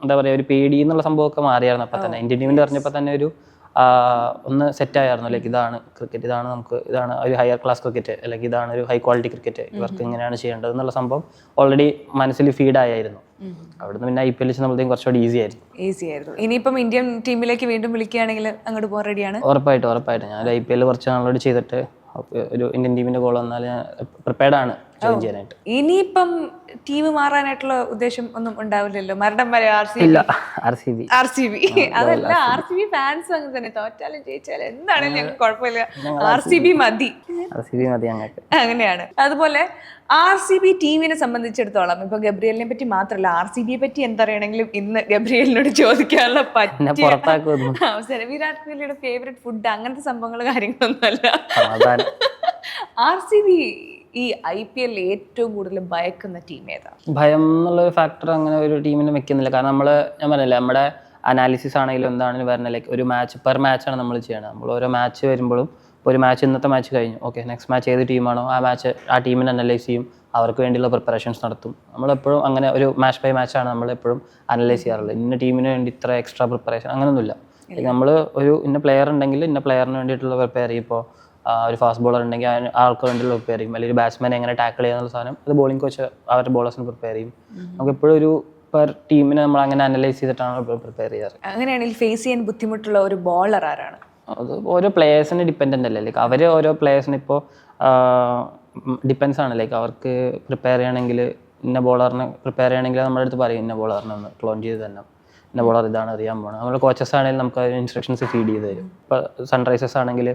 എന്താ പറയുക ഒരു പേടി എന്നുള്ള സംഭവമൊക്കെ മാറിയായിരുന്നു അപ്പം തന്നെ. ഇന്ത്യൻ ടീമിൽ എറിഞ്ഞപ്പോൾ തന്നെ ഒരു ഒന്ന് സെറ്റ് ആയിരുന്നു ലൈക്ക് ഇതാണ് ക്രിക്കറ്റ് ഇതാണ് നമുക്ക് ഇതാണ് ഒരു ഹയർ ക്ലാസ് ക്രിക്കറ്റ് അല്ലെങ്കിൽ ഇതാണ് ഒരു ഹൈ ക്വാളിറ്റി ക്രിക്കറ്റ് ഇവർക്ക് ഇങ്ങനെയാണ് ചെയ്യേണ്ടത് എന്നുള്ള സംഭവം ഓൾറെഡി മനസ്സിൽ ഫീഡ് ആയിരുന്നു അവിടുന്ന് പിന്നെ ഐ പി എൽ ചെന്നപ്പോഴത്തേക്കും കുറച്ചുകൂടി ഈസി ആയിരുന്നു. ഈസി ആയിരുന്നു. ഇനിയിപ്പം ഇന്ത്യൻ ടീമിലേക്ക് വീണ്ടും വിളിക്കുകയാണെങ്കിൽ അങ്ങോട്ട് പോകാൻ റെഡിയാണ് ഉറപ്പായിട്ടും ഉറപ്പായിട്ടും. ഞാൻ ഐ പി എൽ കുറച്ച് നാളോട് ചെയ്തിട്ട് ഒരു ഇന്ത്യൻ ടീമിന്റെ കോൾ വന്നാൽ ഞാൻ പ്രിപ്പയർഡ് ആണ്. ജോയിൻ ചെയ്യാനായിട്ട് ഇനിയിപ്പം ടീം മാറാനായിട്ടുള്ള ഉദ്ദേശം ഒന്നും ഉണ്ടാവില്ലല്ലോ മരണം വരെ ആർ സി ഇല്ല R C B R C B അതല്ല ആർ സി ബി ഫാൻസ് അങ്ങനെ തന്നെ തോറ്റാലും ജയിച്ചാലും എന്താണെങ്കിലും ഞങ്ങൾക്ക് കുഴപ്പമില്ല ആർ സി ബി മതി ആർ സി ബി മതി ഞങ്ങൾക്ക് അങ്ങനെയാണ് അതുപോലെ ആർ സി ബി ടീമിനെ സംബന്ധിച്ചിടത്തോളം ഇപ്പൊ ഗബ്രിയലിനെ പറ്റി മാത്രമല്ല ആർ സി ബിയെ പറ്റി എന്തറിയണമെങ്കിലും ഇന്ന് ഗബ്രിയലിനോട് ചോദിക്കാനുള്ള പറ്റിയ അവസരം വിരാട് കോഹ്ലിയുടെ ഫേവറേറ്റ് ഫുഡ് അങ്ങനത്തെ സംഭവങ്ങൾ കാര്യങ്ങളൊന്നുമല്ല ആർ സി ബി ഈ ഐ പി എല്ലിൽ ഏറ്റവും കൂടുതൽ ഭയക്കുന്ന ടീം ഏതാ? ഭയം എന്നുള്ള ഒരു ഫാക്ടർ അങ്ങനെ ഒരു ടീമിന് വെക്കുന്നില്ല. കാരണം നമ്മൾ ഞാൻ പറഞ്ഞില്ലേ നമ്മുടെ അനാലിസിസ് ആണെങ്കിലും എന്താണെങ്കിലും വരുന്ന ലൈക്ക് ഒരു മാച്ച് പെർ മാച്ചാണ് നമ്മൾ ചെയ്യണത്. നമ്മൾ ഓരോ മാച്ച് വരുമ്പോഴും ഒരു മാച്ച് ഇന്നത്തെ മാച്ച് കഴിഞ്ഞു. ഓക്കെ നെക്സ്റ്റ് മാച്ച് ഏത് ടീമാണോ ആ മാച്ച് ആ ടീമിനെ അനലൈസ് ചെയ്യും. അവർക്ക് വേണ്ടിയുള്ള പ്രിപ്പറേഷൻസ് നടത്തും. നമ്മളെപ്പോഴും അങ്ങനെ ഒരു മാച്ച് ബൈ മാച്ചാണ് നമ്മളെപ്പോഴും അനലൈസ് ചെയ്യാറുള്ളത്. ഇന്ന ടീമിന് വേണ്ടി ഇത്ര എക്സ്ട്രാ പ്രിപ്പറേഷൻ അങ്ങനെയൊന്നുമില്ല നമ്മൾ ഒരു ഇന്ന പ്ലെയർ ഉണ്ടെങ്കിൽ ഇന്ന പ്ലെയറിന് വേണ്ടിയിട്ടുള്ള പ്രിപ്പയർ ചെയ്യും ഇപ്പോൾ ഒരു ഫാസ്റ്റ് ബോളർ ഉണ്ടെങ്കിൽ അതിന് ആൾക്ക് വേണ്ടിയുള്ള പ്രിപ്പയർ ചെയ്യും. അല്ലെങ്കിൽ ഒരു ബാറ്റ്സ്മാൻ എങ്ങനെ ടാക്കിൾ ചെയ്യാന്നുള്ള സാധനം അത് ബോളിംഗ് കോച്ച് അവരുടെ ബോളേഴ്സിന് പ്രിപ്പയർ ചെയ്യും. നമുക്ക് എപ്പോഴും ഒരു പെർ ടീമിനെ നമ്മൾ അങ്ങനെ അനലൈസ് ചെയ്തിട്ടാണ് പ്രിപ്പയർ ചെയ്യാറ്. അങ്ങനെയാണെങ്കിൽ ഫേസ് ചെയ്യാൻ ബുദ്ധിമുട്ടുള്ള ഒരു ബോളർ ആരാണ്? അത് ഓരോ പ്ലേയേഴ്സിന് ഡിപ്പെൻഡന്റ് അല്ലേ? ലൈക്ക് അവർ ഓരോ പ്ലേയേഴ്സിന് ഇപ്പോൾ ഡിപ്പെൻസ് ആണ്. ലൈക്ക് അവർക്ക് പ്രിപ്പയർ ചെയ്യണമെങ്കിൽ ഇന്ന ബോളറിനെ പ്രിപ്പയർ ചെയ്യണമെങ്കിൽ നമ്മുടെ അടുത്ത് പറയും ഇന്ന ബോളറിനെ ഒന്ന് ക്ലോൺ ചെയ്ത് തന്നെ ഇന്ന ബോളർ ഇതാണ് അറിയാൻ പോകണം നമ്മുടെ കോച്ചസ് ആണെങ്കിൽ നമുക്ക് ഇൻസ്ട്രക്ഷൻസ് ഫീഡ് ചെയ്ത് തരും. ഇപ്പോൾ സൺറൈസേഴ്സ് ആണെങ്കിൽ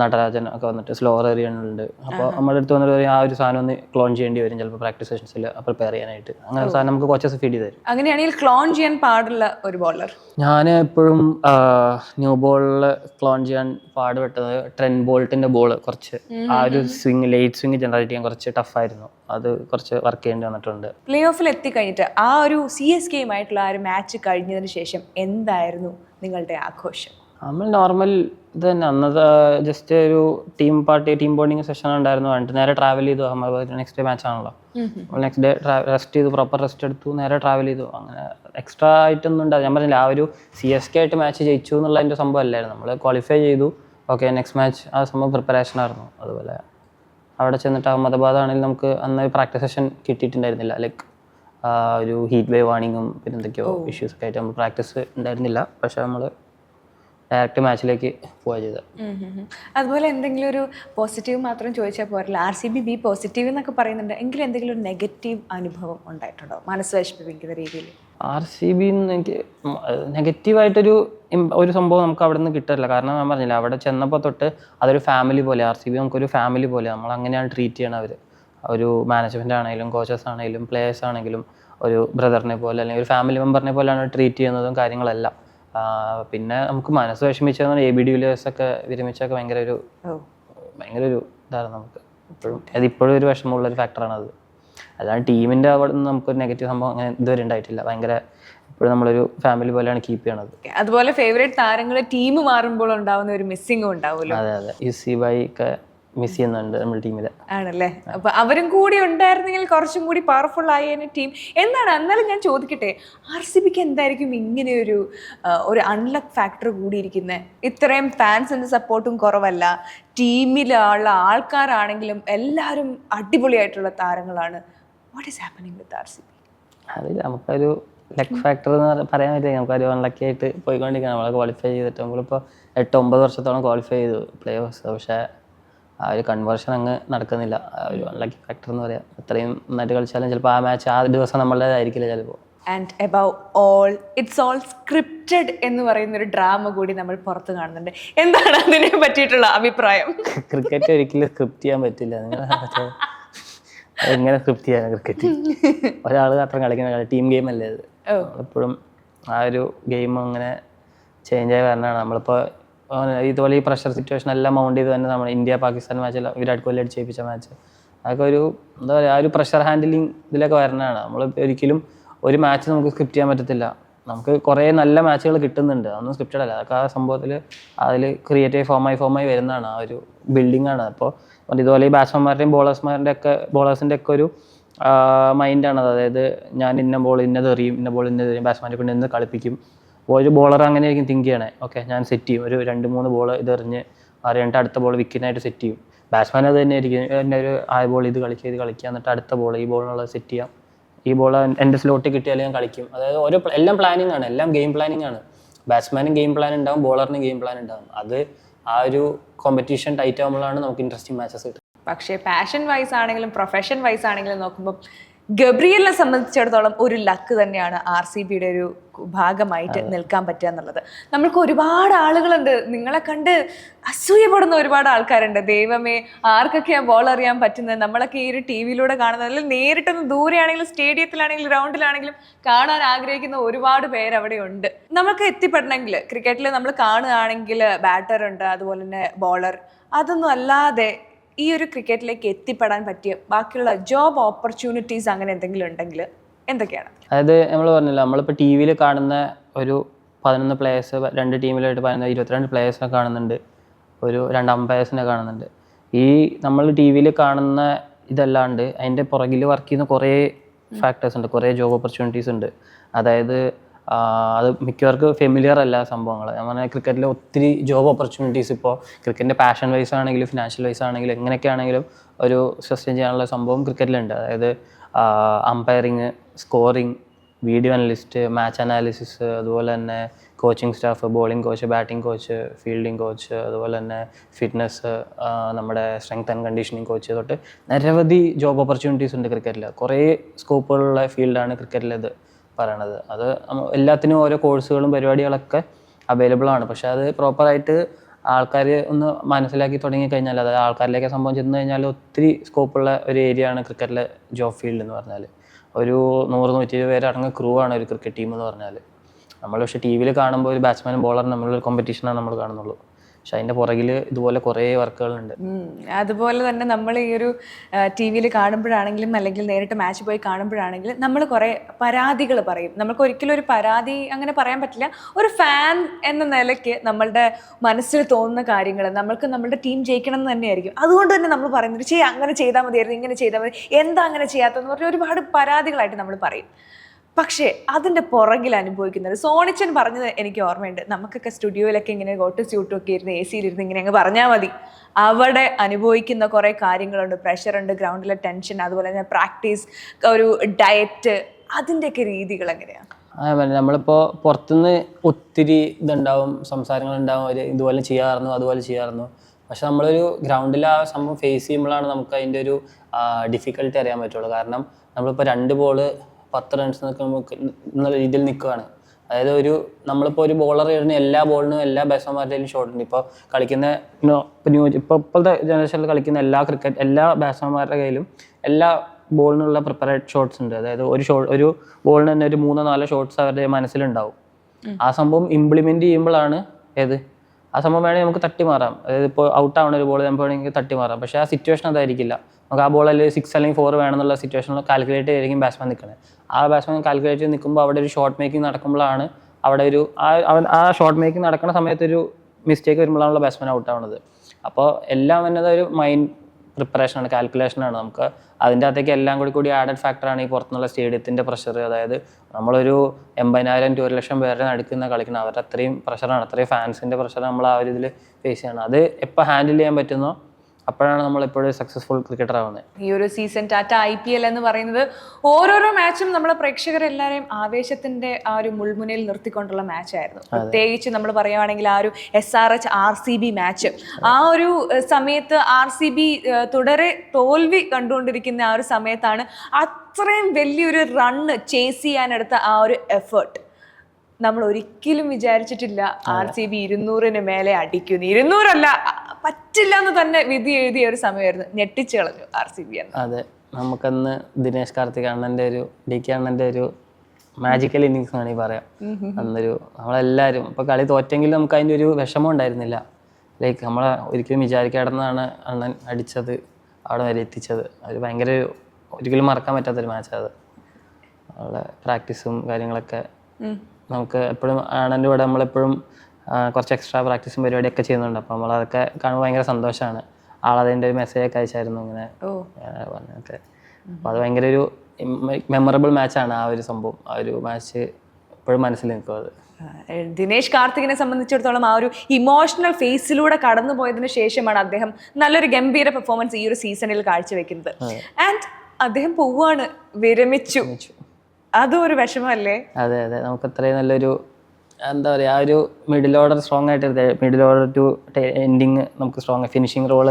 നടരാജൻ ഒക്കെ വന്നിട്ട് സ്ലോ ഉണ്ട് അപ്പോൾ നമ്മുടെ അടുത്ത് വന്നിട്ട് ആ ഒരു സാധനം ഒന്ന് ക്ലോൺ ചെയ്യേണ്ടി വരും ചിലപ്പോൾ പ്രാക്ടീസ് സെഷൻസിൽ പ്രിപ്പയർ ചെയ്യാനായിട്ട്. അങ്ങനെ ഒരു സാധനം നമുക്ക് കോച്ചസ് ഫീഡ് ചെയ്ത് തരും. അങ്ങനെയാണെങ്കിൽ ക്ലോൺ ചെയ്യാൻ പാടുള്ള ഒരു ബോളർ ഞാൻ എപ്പോഴും ന്യൂ ബോളിൽ ക്ലോൺ ചെയ്യാൻ പാടുപെട്ടത് ട്രെൻ ബോൾട്ടിന്റെ ബോൾ കുറച്ച്. ആ ഒരു സ്വിംഗ് ലൈറ്റ് സ്വിംഗ് ജനറേറ്റ് ചെയ്യാൻ കുറച്ച് ടഫായിരുന്നു അത് കുറച്ച് വർക്ക് ചെയ്യേണ്ടി വന്നിട്ടുണ്ട്. പ്ലേ ഓഫിൽ എത്തിക്കഴിഞ്ഞിട്ട് ആ ഒരു സി എസ് കെയുമായിട്ടുള്ള ആ ഒരു മാച്ച് കഴിഞ്ഞതിന് ശേഷം എന്തായിരുന്നു നിങ്ങളുടെ ആഘോഷം? നമ്മൾ നോർമൽ ഇത് തന്നെ അന്നത്തെ ജസ്റ്റ് ഒരു team party team bonding session ഉണ്ടായിരുന്നു. എന്നിട്ട് നേരെ ട്രാവൽ ചെയ്തു അഹമ്മദാബാദ് നെക്സ്റ്റ് ഡേ മാച്ച് ആണല്ലോ. നെക്സ്റ്റ് ഡേ റെസ്റ്റ് ചെയ്തു പ്രോപ്പർ റെസ്റ്റ് എടുത്തു നേരെ ട്രാവൽ ചെയ്തു. അങ്ങനെ എക്സ്ട്രാ ആയിട്ടൊന്നും ഉണ്ടാവും ഞാൻ പറഞ്ഞില്ല ആ ഒരു സി എസ് കെ ആയിട്ട് മാച്ച് ജയിച്ചു എന്നുള്ള എന്റെ സംഭവം അല്ലായിരുന്നു. നമ്മൾ ക്വാളിഫൈ ചെയ്തു. ഓക്കെ നെക്സ്റ്റ് മാച്ച് ആ സംഭവം പ്രിപ്പറേഷൻ ആയിരുന്നു. അതുപോലെ അവിടെ ചെന്നിട്ട് അഹമ്മദാബാദ് ആണെങ്കിൽ നമുക്ക് അന്ന് പ്രാക്ടീസ് സെഷൻ കിട്ടിയിട്ടുണ്ടായിരുന്നില്ല. ലൈക്ക് ഒരു ഹീറ്റ് വേവ് വാണിങ്ങും പിന്നെ എന്തൊക്കെയോ ഇഷ്യൂസ് ഒക്കെ ആയിട്ട് നമ്മൾ പ്രാക്ടീസ് ഉണ്ടായിരുന്നില്ല. പക്ഷേ നമ്മൾ ഡയറക്റ്റ് മാച്ചിലേക്ക് പോവുക ചെയ്തത്. അതുപോലെ എന്തെങ്കിലും ഒരു പോസിറ്റീവ് മാത്രം ചോദിച്ചാൽ പോരല്ല? R C B B positive എന്നൊക്കെ പറയുന്നുണ്ട്. എങ്കിലും എന്തെങ്കിലും ഒരു നെഗറ്റീവ് അനുഭവം ഉണ്ടായിട്ടുണ്ടോ? മനസ്സ് വിഷമിപ്പിക്കുന്ന രീതിയിൽ. ആർ സി ബി എനിക്ക് നെഗറ്റീവായിട്ടൊരു ഒരു സംഭവം നമുക്ക് അവിടെ നിന്ന് കിട്ടില്ല കാരണം ഞാൻ പറഞ്ഞില്ല അവിടെ ചെന്നപ്പോൾ തൊട്ട് അതൊരു ഫാമിലി പോലെ ആർ സി ബി നമുക്കൊരു ഫാമിലി പോലെ. നമ്മൾ അങ്ങനെയാണ് ട്രീറ്റ് ചെയ്യണം അവർ ഒരു മാനേജ്മെന്റ് ആണെങ്കിലും കോച്ചസ് ആണെങ്കിലും പ്ലേയേഴ്സ് ആണെങ്കിലും ഒരു ബ്രദറിനെ പോലെ അല്ലെങ്കിൽ ഒരു ഫാമിലി മെമ്പറിനെ പോലെയാണ് ട്രീറ്റ് ചെയ്യുന്നതും കാര്യങ്ങളെല്ലാം. പിന്നെ നമുക്ക് മനസ്സ് വിഷമിച്ചതെന്ന് എ ബി ഡി വില്ലേഴ്സൊക്കെ വിരമിച്ചൊക്കെ ഭയങ്കര ഒരു ഭയങ്കര ഒരു ഇതാണ് നമുക്ക് ഇപ്പോഴും അത് ഇപ്പോഴും ഒരു വിഷമമുള്ള ഒരു ഫാക്ടറാണ് അത് അതാണ് ടീമിന്റെ അവിടെ നിന്ന് നമുക്കൊരു നെഗറ്റീവ് സംഭവം അങ്ങനെ ഇതുവരെ ഉണ്ടായിട്ടില്ല. ഭയങ്കര ഇപ്പോഴും നമ്മളൊരു ഫാമിലി പോലെയാണ് കീപ്പ് ചെയ്യണത്. അതുപോലെ ഫേവറേറ്റ് താരങ്ങൾ ടീം മാറുമ്പോൾ ഉണ്ടാവുന്ന ഒരു മിസ്സിങ്ങും ഉണ്ടാവുമല്ലോ. അതെ അതെ. യു സി ബൈ ഒക്കെ മിസ് ചെയ്യുന്നുണ്ട് നമ്മുടെ ടീമിൽ ആണല്ലേ? അപ്പൊ അവരും കൂടി ഉണ്ടായിരുന്നെങ്കിൽ കുറച്ചും കൂടി പവർഫുൾ ആയേനെ ടീം എന്താണ്? എന്നാലും ഞാൻ ചോദിക്കട്ടെ ആർ സി ബിക്ക് എന്തായിരിക്കും ഇങ്ങനെ ഒരു ഒരു അൺലക്ക് ഫാക്ടർ കൂടിയിരിക്കുന്നത് ഇത്രയും ഫാൻസിന്റെ സപ്പോർട്ടും കുറവല്ല. ടീമിലുള്ള ആൾക്കാരാണെങ്കിലും എല്ലാവരും അടിപൊളിയായിട്ടുള്ള താരങ്ങളാണ്. What is happening with R C B? അത് നമുക്കൊരു ലക്ക് ഫാക്ടർ എന്ന് പറയാൻ പറ്റില്ല. നമുക്കൊരു അൺലക്കി ആയിട്ട് പോയിക്കൊണ്ടിരിക്കുകയാണ്. നമ്മളെ ക്വാളിഫൈ ചെയ്തിട്ട്. നമ്മളിപ്പോൾ എട്ട് ഒമ്പത് വർഷത്തോളം ക്വാളിഫൈ ചെയ്തു പ്ലേ ഓഫ്സ് പക്ഷേ ആ ഒരു കൺവേർഷൻ അങ്ങ് നടക്കുന്നില്ല. ഒരു അൺലക്കി ഫാക്ടർ എന്ന് പറയാം. അത്രയും നന്നായിട്ട് കളിച്ചാലും ചിലപ്പോൾ ആ മാച്ച് ആ ദിവസം നമ്മളുടേതായിരിക്കില്ല ചിലപ്പോൾ and above all it's all scripted എന്ന് പറയുന്ന ഒരു ഡ്രാമ കൂടി നമ്മൾ പുറത്ത് കാണുന്നുണ്ട്. എന്താണ് അതിനെ പറ്റിയിട്ടുള്ള അഭിപ്രായം? ക്രിക്കറ്റ് ഒരിക്കലും സ്ക്രിപ്റ്റ് ചെയ്യാൻ പറ്റില്ല. എങ്ങനെ സ്ക്രിപ്റ്റ് ചെയ്യാൻ ക്രിക്കറ്റ് ഒരാൾ മാത്രം കളിക്കുന്ന കളി ടീം ഗെയിം അല്ലേ അത്? എപ്പോഴും ആ ഒരു ഗെയിം അങ്ങനെ ചേഞ്ച് ആയി വരണതാണ് നമ്മളിപ്പോൾ ഇതുപോലെ ഈ പ്രഷർ സിറ്റുവേഷൻ എല്ലാം മൗണ്ട് ചെയ്ത് തന്നെ നമ്മൾ ഇന്ത്യ പാകിസ്ഥാൻ മാച്ചിൽ വിരാട് കോഹ്ലി അടിച്ചേൽപ്പിച്ച മാച്ച് അതൊക്കെ ഒരു എന്താ പറയുക ആ ഒരു പ്രഷർ ഹാൻഡിലിംഗ് ഇതിലൊക്കെ വരണതാണ്. നമ്മൾ ഒരിക്കലും ഒരു മാച്ച് നമുക്ക് സ്ക്രിപ്റ്റ് ചെയ്യാൻ പറ്റത്തില്ല. നമുക്ക് കുറേ നല്ല മാച്ചുകൾ കിട്ടുന്നുണ്ട്. അതൊന്നും സ്ക്രിപ്റ്റഡ് അല്ല. അതൊക്കെ ആ സംഭവത്തിൽ അതിൽ ക്രിയേറ്റീവ് ഫോമായി ഫോമായി വരുന്നതാണ് ആ ഒരു ബിൽഡിംഗ് ആണ്. അപ്പോൾ ഇതുപോലെ ഈ ബാറ്റ്സ്മാൻമാരുടെയും ബോളേഴ്സ്മാരുടെ ഒക്കെ ബോളേഴ്സിന്റെ ഒക്കെ ഒരു മൈൻഡാണ് അതായത് ഞാൻ ഇന്ന ബോൾ ഇന്നത് എറിയും ഇന്ന ബോൾ ഇന്നത് എറിയും ബാറ്റ്സ്മാനെ കൊണ്ട് ഇന്ന് കളിപ്പിക്കും. ഒരു ബോളർ അങ്ങനെയായിരിക്കും തിങ്ക് ചെയ്യണേ. ഓക്കെ ഞാൻ സെറ്റ് ചെയ്യും. ഒരു രണ്ട് മൂന്ന് ബോൾ ഇതെറിഞ്ഞ് അറിയണ്ട അടുത്ത ബോൾ വിക്കറ്റിനായിട്ട് സെറ്റ് ചെയ്യും. ബാറ്റ്സ്മാൻ അത് തന്നെ ആയിരിക്കും. എന്റെ ഒരു ആ ബോൾ ഇത് കളിക്കുക ഇത് കളിക്കുക എന്നിട്ട് അടുത്ത ബോൾ ഈ ബോളിനുള്ളത് സെറ്റ് ചെയ്യാം. ഈ ബോൾ എന്റെ സ്ലോട്ടിൽ കിട്ടിയാൽ ഞാൻ കളിക്കും. അതായത് ഓരോ എല്ലാം പ്ലാനിങ് ആണ്. എല്ലാം ഗെയിം പ്ലാനിങ് ആണ്. ബാറ്റ്സ്മാനും ഗെയിം പ്ലാൻ ഉണ്ടാവും ബോളറിനും ഗെയിം പ്ലാൻ ഉണ്ടാവും. അത് ആ ഒരു കോമ്പറ്റീഷൻ ടൈറ്റ് ആകുമ്പോഴാണ് നമുക്ക് ഇൻട്രസ്റ്റിംഗ് മാച്ചസ് കിട്ടുന്നത്. പക്ഷേ പാഷൻ വൈസ് ആണെങ്കിലും പ്രൊഫഷൻ വൈസ് ആണെങ്കിലും നോക്കുമ്പോൾ ഗബ്രിയലിനെ സംബന്ധിച്ചിടത്തോളം ഒരു ലക്ക് തന്നെയാണ് ആർ സി ബിയുടെ ഒരു ഭാഗമായിട്ട് നിൽക്കാൻ പറ്റുക എന്നുള്ളത്. നമ്മൾക്ക് ഒരുപാട് ആളുകളുണ്ട്. നിങ്ങളെ കണ്ട് അസൂയപ്പെടുന്ന ഒരുപാട് ആൾക്കാരുണ്ട്. ദൈവമേ ആർക്കൊക്കെയാ ബോൾ അറിയാൻ പറ്റുന്നത്? നമ്മളൊക്കെ ഈ ഒരു ടി വിയിലൂടെ കാണുന്നത്. അല്ലെങ്കിൽ നേരിട്ടൊന്ന് ദൂരെയാണെങ്കിലും സ്റ്റേഡിയത്തിലാണെങ്കിലും ഗ്രൗണ്ടിലാണെങ്കിലും കാണാൻ ആഗ്രഹിക്കുന്ന ഒരുപാട് പേര് അവിടെ ഉണ്ട് നമുക്ക് എത്തിപ്പെടണമെങ്കിൽ ക്രിക്കറ്റിൽ നമ്മൾ കാണുകയാണെങ്കിൽ ബാറ്റർ ഉണ്ട് അതുപോലെ തന്നെ ബോളർ അതൊന്നും അല്ലാതെ ഈ ഒരു ക്രിക്കറ്റിലേക്ക് എത്തിപ്പെടാൻ പറ്റിയ ബാക്കിയുള്ള ജോബ് ഓപ്പർച്യൂണിറ്റീസ് അങ്ങനെ എന്തെങ്കിലും ഉണ്ടെങ്കിൽ എന്തൊക്കെയാണ്? അതായത് നമ്മൾ പറഞ്ഞില്ല നമ്മളിപ്പോൾ ടി വിയിൽ കാണുന്ന ഒരു പതിനൊന്ന് പ്ലേയേഴ്സ് രണ്ട് ടീമിലായിട്ട് പതിനൊന്ന് ഇരുപത്തിരണ്ട് പ്ലേയേഴ്സിനെ കാണുന്നുണ്ട്. ഒരു രണ്ട് അമ്പയേഴ്സിനെ കാണുന്നുണ്ട്. ഈ നമ്മൾ ടി വിയിൽ കാണുന്ന ഇതല്ലാണ്ട് അതിന്റെ പുറകിൽ വർക്ക് ചെയ്യുന്ന കുറേ ഫാക്ടേഴ്സ് ഉണ്ട് കുറേ ജോബ് ഓപ്പർച്യൂണിറ്റീസ് ഉണ്ട്. അതായത് അത് മിക്കവർക്ക് ഫെമിലിയർ അല്ല സംഭവങ്ങൾ ഞാൻ പറഞ്ഞാൽ ക്രിക്കറ്റിൽ ഒത്തിരി ജോബ് ഓപ്പർച്യൂണിറ്റീസ് ഇപ്പോൾ ക്രിക്കറ്റിന്റെ പാഷൻ വൈസ് ആണെങ്കിലും ഫിനാൻഷ്യൽ വൈസ് ആണെങ്കിലും എങ്ങനെയൊക്കെ ആണെങ്കിലും ഒരു സസ്റ്റെയിൻ ചെയ്യാനുള്ള സംഭവം ക്രിക്കറ്റിലുണ്ട് അതായത് umpiring scoring video analyst match analysis അതുപോലെ തന്നെ coaching staff bowling coach batting coach fielding coach അതുപോലെ തന്നെ ഫിറ്റ്നസ് നമ്മുടെ സ്ട്രെങ്ത് ആൻഡ് കണ്ടീഷനിങ് കോച്ച് തൊട്ട് നിരവധി ജോബ് ഓപ്പർച്യൂണിറ്റീസ് ഉണ്ട് ക്രിക്കറ്റിൽ കുറേ സ്കോപ്പുകളുള്ള ഫീൽഡാണ് ക്രിക്കറ്റിലേത് പറയണത്. അത് എല്ലാത്തിനും ഓരോ കോഴ്സുകളും പരിപാടികളൊക്കെ അവൈലബിൾ ആണ്. പക്ഷെ അത് പ്രോപ്പറായിട്ട് ആൾക്കാർ ഒന്ന് മനസ്സിലാക്കി തുടങ്ങി കഴിഞ്ഞാൽ അതായത് ആൾക്കാരിലേക്ക് സംഭവം ചെന്ന് കഴിഞ്ഞാൽ ഒത്തിരി സ്കോപ്പുള്ള ഒരു ഏരിയ ആണ് ക്രിക്കറ്റിലെ ജോബ് ഫീൽഡ് എന്ന് പറഞ്ഞാൽ ഒരു നൂറ് നൂറ്റി ഇരുപത് പേരടങ്ങുന്ന ക്രൂ ആണ് ഒരു ക്രിക്കറ്റ് ടീം എന്ന് പറഞ്ഞാൽ നമ്മൾ പക്ഷേ ടി വിയിൽ കാണുമ്പോൾ ഒരു ബാറ്റ്സ്മാനും ബോളറും തമ്മിലുള്ള കോമ്പറ്റീഷനാണ് നമ്മൾ കാണുന്നുള്ളൂ. പക്ഷെ അതിന്റെ പുറകിൽ ഇതുപോലെ കുറേ വർക്കുകളുണ്ട്. അതുപോലെ തന്നെ നമ്മൾ ഈ ഒരു ടി വിയിൽ കാണുമ്പോഴാണെങ്കിലും അല്ലെങ്കിൽ നേരിട്ട് മാച്ച് പോയി കാണുമ്പോഴാണെങ്കിലും നമ്മൾ കുറേ പരാതികൾ പറയും. നമുക്ക് ഒരിക്കലും ഒരു പരാതി അങ്ങനെ പറയാൻ പറ്റില്ല. ഒരു ഫാൻ എന്ന നിലയ്ക്ക് നമ്മളുടെ മനസ്സിൽ തോന്നുന്ന കാര്യങ്ങൾ നമ്മൾക്ക് നമ്മളുടെ ടീം ജയിക്കണം എന്ന് തന്നെയായിരിക്കും. അതുകൊണ്ട് തന്നെ നമ്മൾ പറയുന്നത് ചെയ്യ അങ്ങനെ ചെയ്താൽ മതിയായിരുന്നു ഇങ്ങനെ ചെയ്താൽ മതി എന്താ അങ്ങനെ ചെയ്യാത്തതെന്ന് പറഞ്ഞാൽ ഒരുപാട് പരാതികളായിട്ട് നമ്മൾ പറയും. പക്ഷേ അതിന്റെ പുറകിൽ അനുഭവിക്കുന്നത് സോണിച്ചൻ പറഞ്ഞത് എനിക്ക് ഓർമ്മയുണ്ട്. നമുക്കൊക്കെ സ്റ്റുഡിയോയിലൊക്കെ ഇങ്ങനെ കോട്ട് സ്യൂട്ടും ഒക്കെ ഇരുന്ന് എ സിയിലിരുന്ന് ഇങ്ങനെ അങ്ങ് പറഞ്ഞാൽ മതി. അവിടെ അനുഭവിക്കുന്ന കുറേ കാര്യങ്ങളുണ്ട്. പ്രഷറുണ്ട് ഗ്രൗണ്ടിലെ ടെൻഷൻ അതുപോലെ തന്നെ പ്രാക്ടീസ് ഒരു ഡയറ്റ് അതിന്റെയൊക്കെ രീതികൾ എങ്ങനെയാണ് നമ്മളിപ്പോൾ പുറത്തുനിന്ന് ഒത്തിരി ഇതുണ്ടാവും സംസാരങ്ങളുണ്ടാവും അവർ ഇതുപോലെ ചെയ്യാറുന്നു അതുപോലെ ചെയ്യാറുന്നു പക്ഷെ നമ്മളൊരു ഗ്രൗണ്ടിൽ ആ സംഭവം ഫേസ് ചെയ്യുമ്പോഴാണ് നമുക്ക് അതിന്റെ ഒരു ഡിഫിക്കൽട്ടി അറിയാൻ പറ്റുള്ളൂ. കാരണം നമ്മളിപ്പോൾ രണ്ട് ബോൾ പത്ത് റൺസ് നമുക്ക് എന്നുള്ള രീതിയിൽ നിൽക്കുകയാണ്. അതായത് ഒരു നമ്മളിപ്പോൾ ഒരു ബോളർ ഇടുന്ന എല്ലാ ബോളിനും എല്ലാ ബാറ്റ്സ്മാന്മാരുടെയും ഷോട്ട് ഉണ്ട്. ഇപ്പോൾ കളിക്കുന്ന ഇപ്പോൾ ഇപ്പോഴത്തെ ജനറേഷനിൽ കളിക്കുന്ന എല്ലാ ക്രിക്കറ്റ് എല്ലാ ബാറ്റ്സ്മാന്മാരുടെ കയ്യിലും എല്ലാ ബോളിനുള്ള പ്രിപ്പറേഡ് ഷോട്ട്സ് ഉണ്ട്. അതായത് ഒരു ഷോട്ട് ഒരു ബോളിന് തന്നെ ഒരു മൂന്നോ നാലോ ഷോട്ട്സ് അവരുടെ മനസ്സിലുണ്ടാവും. ആ സംഭവം ഇംപ്ലിമെന്റ് ചെയ്യുമ്പോഴാണ് ഏത്? ആ സംഭവം വേണമെങ്കിൽ നമുക്ക് തട്ടി മാറാം അതായത് ഇപ്പോൾ ഔട്ട് ആവണ ഒരു ബോൾ നമുക്ക് വേണമെങ്കിൽ തട്ടി മാറാം പക്ഷേ ആ സിറ്റുവേഷൻ അതായിരിക്കില്ല. നമുക്ക് ആ അല്ലെങ്കിൽ സിക്സ് അല്ലെങ്കിൽ ഫോർ വേണമെന്നുള്ള സിറ്റുവേഷനിൽ കാൽക്കുലേറ്റ് ചെയ്തായിരിക്കും ബാറ്റ്സ്മാൻ നിൽക്കുന്നത് ആ ബാറ്റ്സ്മാൻ കാൽക്കുലേറ്റ് ചെയ്ത് നിൽക്കുമ്പോൾ അവിടെ ഒരു ഷോട്ട് മേക്കിംഗ് നടക്കുമ്പോഴാണ് അവിടെ ഒരു ആ ആ ഷോട്ട് മേക്കിംഗ് നടക്കുന്ന സമയത്ത് ഒരു മിസ്റ്റേക്ക് വരുമ്പോഴാണല്ലോ ബാറ്റ്സ്മാൻ ഔട്ട് ആവുന്നത് അപ്പോൾ എല്ലാം എന്നത് ഒരു മൈൻഡ് പ്രിപ്പറേഷനാണ് കാൽക്കുലേഷനാണ് നമുക്ക് അതിന്റെ അകത്തേക്ക് എല്ലാം കൂടി കൂടി ആഡഡ് ഫാക്ടറാണ് ഈ പുറത്തുനിന്നുള്ള സ്റ്റേഡിയത്തിന്റെ പ്രഷർ അതായത് നമ്മളൊരു എൺപതിനായിരം ടു ഒരു ലക്ഷം പേരുടെ നടുക്കുന്ന കളിക്കുന്നത് അവരുടെ അത്രയും പ്രഷറാണ് അത്രയും ഫാൻസിന്റെ പ്രഷർ നമ്മൾ ആ ഒരു ഇതിൽ ഫേസ് ചെയ്യണം അത് എപ്പോൾ ഹാൻഡിൽ ചെയ്യാൻ പറ്റുന്നോ അപ്പോഴാണ് നമ്മൾ എപ്പോഴും സക്സസ്ഫുൾ ക്രിക്കറ്റർ ആവുന്നത്. ഈ ഒരു season Tata I P L എന്ന് പറയുന്നത് ഓരോരോ മാച്ചും നമ്മളെ പ്രേക്ഷകരെല്ലാവരെയും ആവേശത്തിന്റെ ആ ഒരു മുൾമുനയിൽ നിർത്തിക്കൊണ്ടുള്ള മാച്ചായിരുന്നു പ്രത്യേകിച്ച് നമ്മൾ പറയുവാണെങ്കിൽ ആ ഒരു S R H R C B match ആ ഒരു സമയത്ത് ആർ സി ബി തുടരെ തോൽവി കണ്ടുകൊണ്ടിരിക്കുന്ന ആ ഒരു സമയത്താണ് അത്രയും വലിയൊരു റണ്ണ് ചേസ് ചെയ്യാനെടുത്ത ആ ഒരു എഫേർട്ട് നമ്മൾ ഒരിക്കലും വിചാരിച്ചിട്ടില്ല ആർ സി ബി ഇരുന്നൂറിന് മേലെ അടിക്കുന്നു. ഇരുന്നൂറല്ല പറ്റില്ല എന്ന് തന്നെ വിധി എഴുതിയ ഒരു സമയമായിരുന്നു. ഞെട്ടിച്ചു കളഞ്ഞു ആർ സി ബി എന്ന്. അതെ. നമുക്കന്ന് ദിനേശ് കാർത്തിക് അണ്ണന്റെ ഒരു ഡി കെ അണ്ണന്റെ ഒരു മാജിക്കൽ ഇന്നിങ്സ് വേണമെങ്കിൽ പറയാം. അന്നൊരു നമ്മളെല്ലാവരും ഇപ്പോൾ കളി തോറ്റെങ്കിലും നമുക്ക് അതിന്റെ ഒരു വിഷമം ഉണ്ടായിരുന്നില്ല. ലൈക്ക് നമ്മളെ ഒരിക്കലും വിചാരിക്കാടുന്നതാണ് അണ്ണൻ അടിച്ചത് അവിടെ വരെ എത്തിച്ചത്. അത് ഭയങ്കര ഒരു- ഒരിക്കലും മറക്കാൻ പറ്റാത്തൊരു മാച്ചാണ് അത്. അവളുടെ പ്രാക്ടീസും കാര്യങ്ങളൊക്കെ നമുക്ക് എപ്പോഴും അണ്ണന്റെ കൂടെ നമ്മളെപ്പോഴും കുറച്ച് എക്സ്ട്രാ പ്രാക്ടീസും പരിപാടിയൊക്കെ ചെയ്യുന്നുണ്ട്. അപ്പോൾ നമ്മളതൊക്കെ കാണുമ്പോൾ ഭയങ്കര സന്തോഷമാണ് ആളതിന്റെ ഒരു മെസ്സേജൊക്കെ അയച്ചായിരുന്നു ഇങ്ങനെ. പറഞ്ഞൊക്കെ അപ്പോൾ അത് ഭയങ്കര ഒരു മെമ്മറബിൾ മാച്ചാണ് ആ ഒരു സംഭവം. ആ ഒരു മാച്ച് ഇപ്പോഴും മനസ്സിൽ നിൽക്കും അത്. ദിനേശ് കാർത്തികിനെ സംബന്ധിച്ചിടത്തോളം ആ ഒരു ഇമോഷണൽ ഫേസിലൂടെ കടന്നു പോയതിന് ശേഷമാണ് അദ്ദേഹം നല്ലൊരു ഗംഭീര പെർഫോമൻസ് ഈ ഒരു സീസണിൽ കാഴ്ചവെക്കുന്നത്. ആൻഡ് അദ്ദേഹം പോവാണ് വിരമിച്ചു. അതും ഒരു വിഷമല്ലേ അതെ അതെ. നമുക്ക് അത്രയും നല്ലൊരു എന്താ പറയുക ആ ഒരു മിഡിൽ ഓർഡർ സ്ട്രോങ് ആയിട്ട് മിഡിൽ ഓർഡർ ടു എൻഡിങ് നമുക്ക് സ്ട്രോങ് ഫിനിഷിങ് റോൾ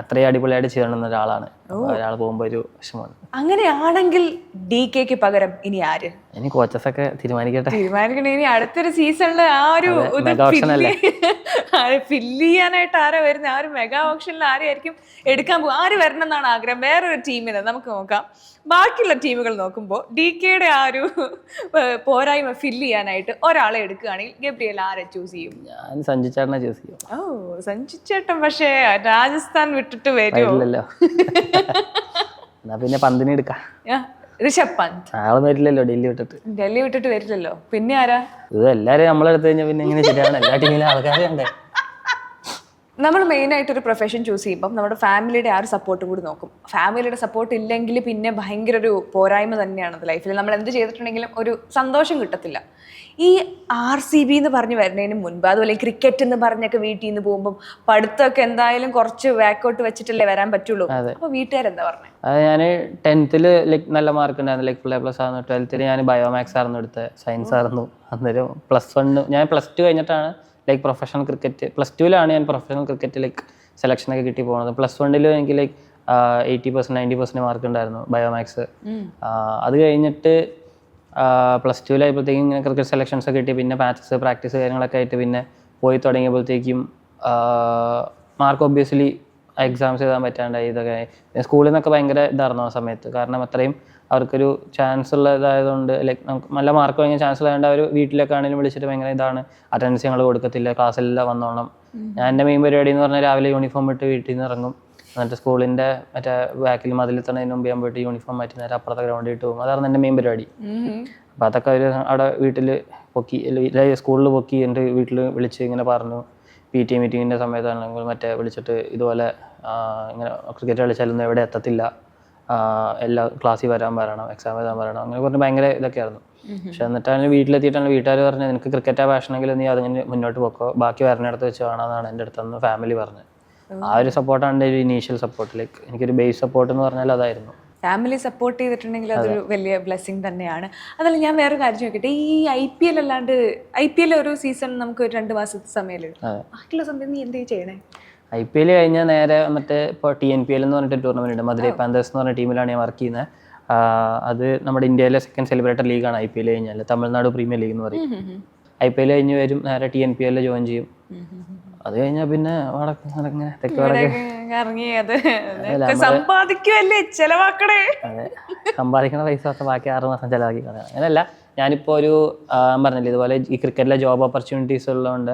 അത്രയും അടിപൊളിയായിട്ട് ചെയ്യണമെന്ന ഒരാളാണ്. ഒരാൾ പോകുമ്പോൾ ഒരു വിഷമമാണ്. അങ്ങനെയാണെങ്കിൽ ഡി കെക്ക് പകരം ഇനി ആര്? ഇനി കോച്ചസ് ഒക്കെ തീരുമാനിക്കട്ടെ. തീരുമാനിക്കണേ ഇനി അടുത്തൊരു സീസണിൽ ആ ഒരു ഫില്ല് ചെയ്യാനായിട്ട് ആരാ വരുന്നത് ആ ഒരു മെഗാ ഓപ്ഷനിൽ ആരെയായിരിക്കും എടുക്കാൻ പോകും ആര് വരണം എന്നാണ് ആഗ്രഹം? വേറൊരു ടീമിന് നമുക്ക് നോക്കാം. ബാക്കിയുള്ള ടീമുകൾ നോക്കുമ്പോൾ ഡി കെയുടെ ആ ഒരു പോരായ്മ ഫില്ല് ചെയ്യാനായിട്ട് ഒരാളെ എടുക്കുകയാണെങ്കിൽ ഗബ്രിയൽ ആരെ ചൂസ് ചെയ്യും? ഞാൻ സഞ്ജു ചേട്ടനെ ചൂസ് ചെയ്യും. ഓ സഞ്ജു ചേട്ടൻ പക്ഷേ രാജസ്ഥാൻ വിട്ടിട്ട് വരുമല്ലോ എന്നാ പിന്നെ പന്തിനെ എടുക്കാം. ഋഷഭ് പന്ത് ആൾ വരില്ലല്ലോ ഡൽഹി വിട്ടിട്ട്. ഡൽഹി വിട്ടിട്ട് വരില്ലല്ലോ. പിന്നെ ആരാ? ഇത് എല്ലാരും നമ്മളെടുത്ത് കഴിഞ്ഞാൽ പിന്നെ എങ്ങനെ ശരിയാണ് എല്ലാ ടീമിലും ആൾക്കാരും ഉണ്ട് നമ്മൾ മെയിൻ ആയിട്ട് ഒരു പ്രൊഫഷൻ ചൂസ് ചെയ്യുമ്പം നമ്മുടെ ഫാമിലിയുടെ ആ ഒരു സപ്പോർട്ട് കൂടി നോക്കും. ഫാമിലിയുടെ സപ്പോർട്ട് ഇല്ലെങ്കിൽ പിന്നെ ഭയങ്കര ഒരു പോരായ്മ തന്നെയാണ് അത് ലൈഫിൽ നമ്മൾ എന്ത് ചെയ്തിട്ടുണ്ടെങ്കിലും ഒരു സന്തോഷം കിട്ടത്തില്ല. ഈ ആർ സി ബി എന്ന് പറഞ്ഞ് വരുന്നതിന് മുൻപ് അതുപോലെ ക്രിക്കറ്റ് എന്ന് പറഞ്ഞൊക്കെ വീട്ടിൽ നിന്ന് പോകുമ്പം പഠിത്തമൊക്കെ എന്തായാലും കുറച്ച് ബാക്കോട്ട് വെച്ചിട്ടല്ലേ വരാൻ പറ്റുള്ളൂ. അപ്പോൾ വീട്ടുകാരെന്താ പറഞ്ഞത് അത് ഞാൻ ടെൻത്തിൽ ലൈക്ക് നല്ല മാർക്ക് ഉണ്ടായിരുന്നു. ലൈക്ക് ഫുൾ എ പ്ലസ് ആയിരുന്നു. ട്വൽത്തിൽ ഞാൻ ബയോമാക്സ് ആയിരുന്നു എടുത്തത്. സയൻസ് ആയിരുന്നു. അന്നേരം പ്ലസ് വൺ ഞാൻ പ്ലസ് ടു കഴിഞ്ഞിട്ടാണ് ലൈക്ക് പ്രൊഫഷണൽ ക്രിക്കറ്റ് പ്ലസ് ടുവിലാണ് ഞാൻ പ്രൊഫഷണൽ ക്രിക്കറ്റ് ലൈക്ക് സെലക്ഷനൊക്കെ കിട്ടി പോകുന്നത് പ്ലസ് വണ്ണിൽ എനിക്ക് like eighty percent ninety percent mark ഉണ്ടായിരുന്നു ബയോമാക്സ് അത് കഴിഞ്ഞിട്ട് പ്ലസ് ടുവിലായപ്പോഴത്തേക്കും ഇങ്ങനെ ക്രിക്കറ്റ് സെലക്ഷൻസ് ഒക്കെ കിട്ടി. പിന്നെ മാച്ചസ് പ്രാക്ടീസ് കാര്യങ്ങളൊക്കെ ആയിട്ട് പിന്നെ പോയി തുടങ്ങിയപ്പോഴത്തേക്കും മാർക്ക് ഒബ്വിയസ്ലി എക്സാംസ് എഴുതാൻ പറ്റാണ്ടായി. ഇതൊക്കെ സ്കൂളിൽ നിന്നൊക്കെ ഭയങ്കര ഇതായിരുന്നു ആ സമയത്ത്. കാരണം അത്രയും അവർക്കൊരു ചാൻസ് ഉള്ളതായതുകൊണ്ട് ലൈക്ക് നമുക്ക് നല്ല മാർക്ക് വാങ്ങിയ ചാൻസ് ഉള്ളതുകൊണ്ട് അവർ വീട്ടിലൊക്കെ ആണെങ്കിലും വിളിച്ചിട്ട് ഭയങ്കര ഇതാണ്. അറ്റൻഡൻസ് ഞങ്ങൾ കൊടുക്കത്തില്ല ക്ലാസ്സിലെല്ലാം വന്നോളണം. ഞാൻ എന്റെ മെയിൻ പരിപാടി എന്ന് പറഞ്ഞാൽ രാവിലെ യൂണിഫോം ഇട്ട് വീട്ടിൽ നിന്ന് ഇറങ്ങും. എന്നിട്ട് സ്കൂളിന്റെ മറ്റേ ബാക്കിൽ മതിൽ തന്നെ മുമ്പ് ഞാൻ പോയിട്ട് യൂണിഫോം മാറ്റി നേരെ അപ്പുറത്തെ ഗ്രൗണ്ടിൽ ഇട്ട് പോകും. അതായിരുന്നു എന്റെ മെയിൻ പരിപാടി. അപ്പോൾ അതൊക്കെ അവർ അവിടെ വീട്ടിൽ പൊക്കി സ്കൂളിൽ പൊക്കി എന്റെ വീട്ടിൽ വിളിച്ച് ഇങ്ങനെ പറഞ്ഞു. പി ടി മീറ്റിങ്ങിന്റെ സമയത്താണെങ്കിൽ മറ്റേ വിളിച്ചിട്ട് ഇതുപോലെ ഇങ്ങനെ ക്രിക്കറ്റ് കളിച്ചാലൊന്നും എവിടെ എത്തത്തില്ല. എല്ലാ ക്ലാസ്സിൽ വരാൻ പറയണം എക്സാം എഴുതാൻ പറയണം അങ്ങനെ പറഞ്ഞ് ഭയങ്കര ഇതൊക്കെയായിരുന്നു. പക്ഷെ എന്നിട്ടാണ് വീട്ടിലെത്തിയിട്ടാണ് വീട്ടുകാർ പറഞ്ഞത് നിനക്ക് ക്രിക്കറ്റാ പാഷനെങ്കിൽ നീ അതിങ്ങനെ മുന്നോട്ട് പോക്കോ ബാക്കി വരണയിടത്ത് വെച്ച് വേണമെന്നാണ് എന്റെ അടുത്തുനിന്ന് ഫാമിലി പറഞ്ഞത്. ആ ഒരു സപ്പോർട്ടാണ് എന്റെ ഒരു ഇനീഷ്യൽ സപ്പോർട്ട് ലൈക്ക് എനിക്കൊരു ബേസ് സപ്പോർട്ട് എന്ന് പറഞ്ഞാൽ അതായിരുന്നു. ഫാമിലി സപ്പോർട്ട് ചെയ്തിട്ടുണ്ടെങ്കിൽ അതൊരു വലിയ ബ്ലെസ്സിങ് തന്നെയാണ്. അതല്ല ഞാൻ വേറെ കാര്യം ചോദിക്കട്ടെ? ഈ ഐ പി എൽ അല്ലാണ്ട് ഐ പി എൽ ഒരു സീസൺ നമുക്ക് ഒരു രണ്ട് മാസത്തെ സമയമല്ലേ. ബാക്കിയുള്ള സമയം നീ എന്ത് ചെയ്യണേ? ഐ പി എൽ കഴിഞ്ഞാൽ നേരെ മറ്റേ ഇപ്പോൾ ടി എൻ പി എൽ എന്ന് പറഞ്ഞിട്ട് ടൂർണമെന്റ് ഉണ്ട്. മധുരൈ പാന്തേഴ്സ് എന്ന് പറഞ്ഞ ടീമിലാണ് ഞാൻ വർക്ക് ചെയ്യുന്നത് അത് നമ്മുടെ ഇന്ത്യയിലെ സെക്കൻഡ് സെലിബ്രേറ്റഡ് ലീഗാണ് ഐ പി എൽ കഴിഞ്ഞാൽ തമിഴ്നാട് പ്രീമിയർ ലീഗ് എന്ന് പറയും. ഐ പി എൽ കഴിഞ്ഞ് വരും നേരെ ടി എൻ പി എല്ലിൽ ജോയിൻ ചെയ്യും. അത് കഴിഞ്ഞാ പിന്നെ വടക്ക് നടങ്ങനെ തെക്ക് വടക്ക്. സമ്പാദിക്കുമല്ലേ ചെലവാക്കണേ. അതെ സമ്പാദിക്കണ പൈസ ഒക്കെ ബാക്കി ആറ് മാസം ചെലവാക്കി കളയണം അങ്ങനെയല്ല ഞാനിപ്പോൾ ഒരു പറഞ്ഞില്ലേ ഇതുപോലെ ഈ ക്രിക്കറ്റിലെ ജോബ് ഓപ്പർച്യൂണിറ്റീസ് ഉള്ളതുകൊണ്ട്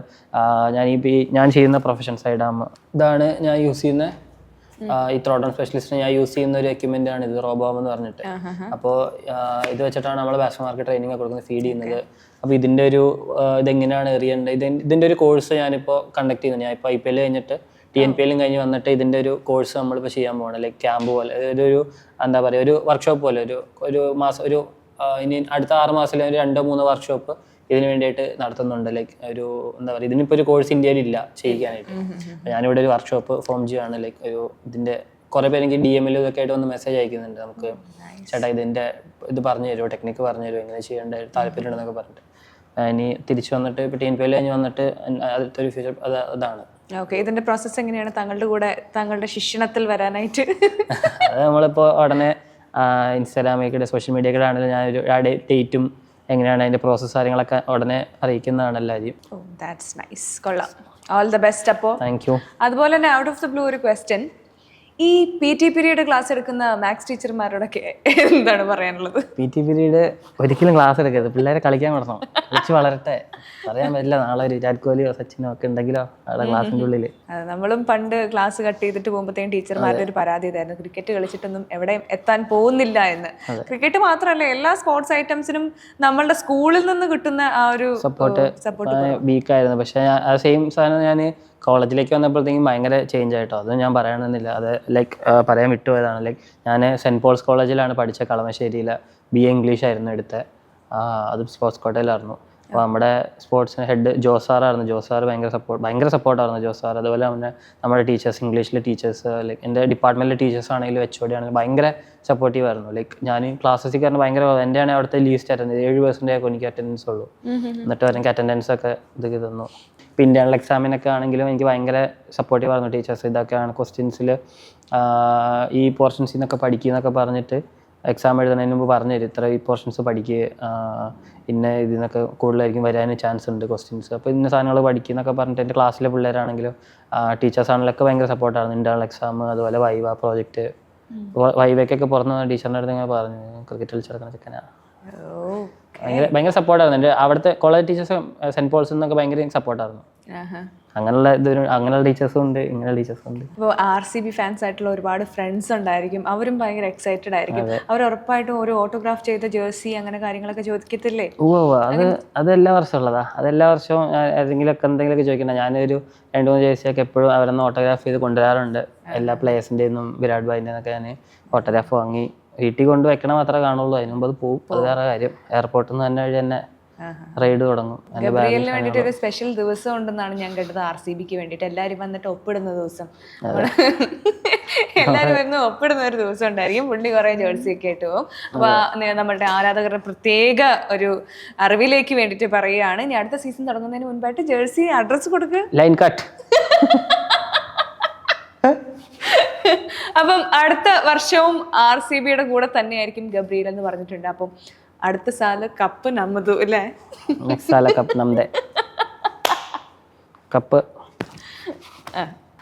ഞാൻ ഈ ഈ ഞാൻ ചെയ്യുന്ന പ്രൊഫഷൻ സൈഡാകുമ്പോൾ ഇതാണ് ഞാൻ യൂസ് ചെയ്യുന്ന ഈ ത്രോട്ടൺ സ്പെഷ്യലിസ്റ്റ് ഞാൻ യൂസ് ചെയ്യുന്ന ഒരു എക്യുപ്മെന്റ് ആണ് ഇത് റോബോം എന്ന് പറഞ്ഞിട്ട്. അപ്പോൾ ഇത് വെച്ചിട്ടാണ് നമ്മൾ ബാറ്റ്സ്മാർക്ക് ട്രെയിനിങ് കൊടുക്കുന്നത് ഫീഡ് ചെയ്യുന്നത്. അപ്പോൾ ഇതിന്റെ ഒരു ഇതെങ്ങനെയാണ് എറിയേണ്ടത് ഇത് ഇതിന്റെ ഒരു കോഴ്സ് ഞാനിപ്പോൾ കണ്ടക്ട് ചെയ്യുന്നത് ഞാൻ ഇപ്പോൾ ഐ പി എൽ കഴിഞ്ഞിട്ട് ടി എൻ പി എല്ലും കഴിഞ്ഞ് വന്നിട്ട് ഇതിന്റെ ഒരു കോഴ്സ് നമ്മളിപ്പോൾ ചെയ്യാൻ പോകണം ലൈക്ക് ക്യാമ്പ് പോലെ ഒരു ഒരു എന്താ പറയുക ഒരു വർക്ക്ഷോപ്പ് പോലെ ഒരു ഒരു മാസം ഒരു ഇനി അടുത്ത ആറ് മാസത്തിൽ ഒരു രണ്ടോ മൂന്നോ വർക്ക്ഷോപ്പ് ഇതിന് വേണ്ടിയിട്ട് നടത്തുന്നുണ്ട്. ലൈക്ക് ഒരു എന്താ പറയുക ഇതിനിപ്പോൾ ഒരു കോഴ്സ് ഇന്ത്യയിൽ ഇല്ല ചെയ്യിക്കാനായിട്ട്. ഞാനിവിടെ ഒരു വർക്ക്ഷോപ്പ് ഫോം ചെയ്യുകയാണ് ലൈക്ക് ഒരു ഇതിന്റെ കുറേ പേര് എനിക്ക് ഡി എമ്മിലും ഇതൊക്കെ ആയിട്ട് വന്ന് മെസ്സേജ് അയക്കുന്നുണ്ട്. നമുക്ക് ചേട്ടാ ഇതിന്റെ ഇത് പറഞ്ഞു തരുമോ ടെക്നിക്ക് പറഞ്ഞു തരുമോ എങ്ങനെ ചെയ്യേണ്ട താല്പര്യമുണ്ടെന്നൊക്കെ പറഞ്ഞിട്ട്. ആ, ഇനി തിരിച്ചു വന്നിട്ട് ഇപ്പോൾ ടി എൻ പി എൽ കഴിഞ്ഞ് വന്നിട്ട് അടുത്തൊരു ഫ്യൂച്ചർ അത് അതാണ്. ഓക്കെ ഇതിന്റെ പ്രോസസ്സ് എങ്ങനെയാണ്? താങ്കളുടെ കൂടെ താങ്കളുടെ ശിക്ഷണത്തിൽ വരാനായിട്ട്? അത് നമ്മളിപ്പോൾ ഉടനെ ഇൻസ്റ്റാഗ്രാമിലേക്കിടെ സോഷ്യൽ മീഡിയയിലൂടെ ആണെങ്കിലും ഞാൻ ഒരു ഡേറ്റും എങ്ങനെയാണ് അതിന്റെ പ്രോസസ്സ് കാര്യങ്ങളൊക്കെ ഉടനെ അറിയിക്കുന്നതാണ് എല്ലാവരും ദാറ്റ്സ് നൈസ് കൊള്ളാം. ഓൾ ദ ബെസ്റ്റ് അപ്പോൾ താങ്ക് യു അതുപോലെ തന്നെ ഔട്ട് ഓഫ് ദ ബ്ലൂ ഒരു ക്വസ്റ്റ്യൻ ഈ പി ടി പീരീഡ് ക്ലാസ് എടുക്കുന്ന മാത്സ് ടീച്ചർമാരോടൊക്കെ എന്താണ് പറയാനുള്ളത്? പി ടി പീരീഡ് ഒരിക്കലും ക്ലാസ് എടുക്കരുത്. പിള്ളേരെ കളിക്കാൻ വിടണം. കളിച്ച് വളരട്ടെ. പറയാൻ പറ്റില്ല. നാളെ ഒരു വിരാട് കോഹ്ലിയോ സച്ചിനോ ഒക്കെ ഉണ്ടെങ്കിലോ അവിടെ ക്ലാസ്സിന്റെ ഉള്ളിൽ അതെ നമ്മളും പണ്ട് ക്ലാസ് കട്ട് ചെയ്തിട്ട് പോകുമ്പോഴത്തേക്കും ടീച്ചർമാരുടെ ഒരു പരാതി ഇതായിരുന്നു. ക്രിക്കറ്റ് കളിച്ചിട്ടൊന്നും എവിടെയും എത്താൻ പോകുന്നില്ല എന്ന്. ക്രിക്കറ്റ് മാത്രമല്ല എല്ലാ സ്പോർട്സ് ഐറ്റംസിനും നമ്മളുടെ സ്കൂളിൽ നിന്ന് കിട്ടുന്ന ആ ഒരു സപ്പോർട്ട് സപ്പോർട്ട് വീക്കായിരുന്നു പക്ഷേ ആ സെയിം സാധനം ഞാൻ കോളേജിലേക്ക് വന്നപ്പോഴത്തേക്കും ഭയങ്കര ചേഞ്ച് ആയിട്ടോ. അതൊന്നും ഞാൻ പറയണമെന്നില്ല അത് ലൈക്ക് പറയാൻ വിട്ടുപോയതാണ്. ലൈക്ക് ഞാൻ സെന്റ് പോൾസ് കോളേജിലാണ് പഠിച്ച കളമശ്ശേരിയിൽ ബി എ ഇംഗ്ലീഷ് ആയിരുന്നു എടുത്തത് അത് സ്പോർട്സ് കോട്ടയിലായിരുന്നു. അപ്പോൾ നമ്മുടെ സ്പോർട്സിന് ഹെഡ് ജോസാറായിരുന്നു ജോസാർ ഭയങ്കര സപ്പോർട്ട് ഭയങ്കര സപ്പോർട്ടായിരുന്നു ജോസാർ അതുപോലെ തന്നെ നമ്മുടെ ടീച്ചേഴ്സ് ഇംഗ്ലീഷിലെ ടീച്ചേഴ്സ് ലൈക്ക് എന്റെ ഡിപ്പാർട്ട്മെന്റിലെ ടീച്ചേഴ്സ് ആണെങ്കിലും എച്ച് ഒ ഡി ആണെങ്കിലും ഭയങ്കര സപ്പോർട്ടീവ് ആയിരുന്നു. ലൈക്ക് ഞാൻ ക്ലാസ്സസിൽ കാരണം ഭയങ്കര എന്റെ ആണ് അവിടുത്തെ ലീസ്റ്റ് അറ്റൻഡൻസ് ഏഴ് പെർസെന്റേ എനിക്ക് അറ്റൻഡൻസ് ഉള്ളൂ. എന്നിട്ട് എനിക്ക് അറ്റൻഡൻസ് ഒക്കെ ഇത് തന്നു. ഇപ്പോൾ ഇന്റേണൽ എക്സാമിനൊക്കെ ആണെങ്കിലും എനിക്ക് ഭയങ്കര സപ്പോർട്ടീവ് ആയിരുന്നു ടീച്ചേഴ്സ്. ഇതൊക്കെയാണ് ക്വസ്റ്റ്യൻസിൽ ഈ പോർഷൻസിൽ നിന്നൊക്കെ പഠിക്കുന്നൊക്കെ പറഞ്ഞിട്ട് എക്സാം എഴുതുന്നതിന് മുമ്പ് പറഞ്ഞു തരും. ഇത്ര ഈ പോർഷൻസ് പഠിക്കുക ഇന്ന ഇതിൽ നിന്നൊക്കെ കൂടുതലായിരിക്കും വരാൻ ചാൻസ് ഉണ്ട് ക്വസ്റ്റ്യൻസ് അപ്പോൾ ഇന്ന സാധനങ്ങൾ പഠിക്കുന്നൊക്കെ പറഞ്ഞിട്ട് എന്റെ ക്ലാസ്സിലെ പിള്ളേരാണെങ്കിലും ടീച്ചേഴ്സ് ആണെങ്കിലൊക്കെ ഭയങ്കര സപ്പോർട്ടായിരുന്നു ഇന്റേണൽ എക്സാം അതുപോലെ വൈവ പ്രോജക്റ്റ് വൈവയ്ക്കൊക്കെ പുറത്ത് നിന്ന് ടീച്ചറിന്റെ അടുത്ത് ഇങ്ങനെ പറഞ്ഞു ക്രിക്കറ്റ് കളിച്ചിറക്കുന്ന ചെക്കനാ. ഭയങ്കര സപ്പോർട്ടായിരുന്നു എന്റെ അവിടുത്തെ കോളേജ് ടീച്ചേഴ്സ് സെന്റ് പോൾസ് നിന്നൊക്കെ ഭയങ്കര സപ്പോർട്ടായിരുന്നു അങ്ങനെയുള്ള ഇതൊരു അങ്ങനെയുള്ള ടീച്ചേഴ്സും ഉണ്ട് ഇങ്ങനെയുള്ള ടീച്ചേഴ്സും ഉണ്ട്. ഇപ്പോൾ ആർ സി ബി ഫാൻസ് ആയിട്ടുള്ള ഒരുപാട് ഫ്രണ്ട്സ് ഉണ്ടായിരിക്കും. അവരും ഭയങ്കര എക്സൈറ്റഡ് ആയിരിക്കും. അവർ ഉറപ്പായിട്ടും ഒരു ഓട്ടോഗ്രാഫ് ചെയ്ത ജേഴ്സി അങ്ങനെ കാര്യങ്ങളൊക്കെ ചോദിക്കത്തില്ലേ? ഉവ്വ് അത് അത് എല്ലാ വർഷവും ഉള്ളതാ. അത് എല്ലാ വർഷവും ഏതെങ്കിലുമൊക്കെ എന്തെങ്കിലുമൊക്കെ ചോദിക്കണ്ട. ഞാനൊരു രണ്ട് മൂന്ന് ജേഴ്സിയൊക്കെ എപ്പോഴും അവരൊന്ന് ഓട്ടോഗ്രാഫ് ചെയ്ത് കൊണ്ടുവരാറുണ്ട്. എല്ലാ പ്ലേയേഴ്സിന്റെ നിന്നും വിരാട് ഭായിന്റെ നിന്നൊക്കെ ഞാൻ ഓട്ടോഗ്രാഫ് വാങ്ങി വീട്ടിൽ കൊണ്ട് വെക്കണ മാത്രമേ കാണുള്ളൂ. അതിന് മുമ്പ് അത് പോകും അത് വേറെ കാര്യം. എയർപോർട്ടിൽ നിന്ന് തന്നെ വഴി തന്നെ റൈഡ് തുടങ്ങും. ഗബ്രിയലിന് വേണ്ടിയിട്ട് ഒരു സ്പെഷ്യൽ ദിവസം ഉണ്ടെന്നാണ് ഞാൻ കേട്ടത് ആർ സി ബിക്ക് വേണ്ടിട്ട് എല്ലാരും വന്നിട്ട് ഒപ്പിടുന്ന ദിവസം. എല്ലാരും വന്ന് ഒപ്പിടുന്ന ഒരു ദിവസം ഉണ്ടായിരിക്കും. പുള്ളി കുറെ ജേഴ്സി ഒക്കെ ആയിട്ട് പോകും അപ്പൊ നമ്മളുടെ ആരാധകരുടെ പ്രത്യേക ഒരു അറിവിലേക്ക് വേണ്ടിട്ട് പറയുകയാണ്. ഇനി അടുത്ത സീസൺ തുടങ്ങുന്നതിന് മുൻപായിട്ട് ജേഴ്സി അഡ്രസ് കൊടുക്കുക ലൈൻ കട്ട് അപ്പം അടുത്ത വർഷവും ആർ സി ബിയുടെ കൂടെ തന്നെയായിരിക്കും ഗബ്രീൽ എന്ന് പറഞ്ഞിട്ടുണ്ട്. അപ്പം അടുത്ത സാല കപ്പ് നമ്മതു അല്ലേ? സാല കപ്പ് നമ്മുടെ കപ്പ്.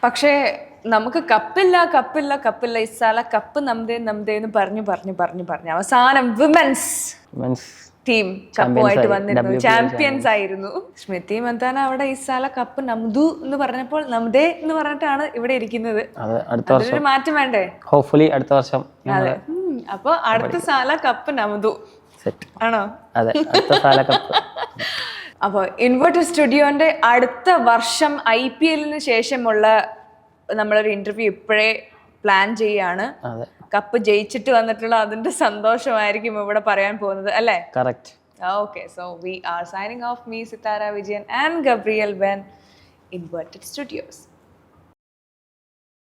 പക്ഷേ നമുക്ക് കപ്പില്ല കപ്പില്ല കപ്പില്ല. ഇസാല കപ്പ് നമ്മുടെ നമ്മുടെ എന്ന് പറഞ്ഞു പറഞ്ഞു പറഞ്ഞു പറഞ്ഞു. അവസാനം വിമൻസ്. Means team കപ്പുമായിട്ട്. വന്നിരുന്നു. ചാമ്പ്യൻസ് ആയിരുന്നു. സ്മൃതി മന്ദാന അവിടെ ഇസാല കപ്പ് നമ്തു എന്ന് പറഞ്ഞപ്പോൾ നമ്തേ എന്ന് പറഞ്ഞിട്ടാണ് ഇവിടെ ഇരിക്കുന്നത്. മാറ്റം വേണ്ടേ? ഹോപ്പ്ഫുള്ളി അടുത്ത വർഷം അതെ. അപ്പൊ അടുത്ത സാല കപ്പ് സെറ്റ് ആണോ? അതെ അടുത്ത സാല കപ്പ് അപ്പോൾ ഇൻവെർട്ടർ സ്റ്റുഡിയോന്റെ അടുത്ത വർഷം ഐ പി എല്ലിന് ശേഷമുള്ള നമ്മളൊരു ഇന്റർവ്യൂ ഇപ്പോഴേ പ്ലാൻ ചെയ്യാണ്. അതെ. കപ്പ് ജയിച്ചിട്ട് വന്നിട്ടുള്ള അതിന്റെ സന്തോഷമായിരിക്കും ഇവിടെ പറയാൻ പോകുന്നത് അല്ലേ? Correct okay so we are signing off me Sithara Vijayan and Gabriel Ben Inverted Studios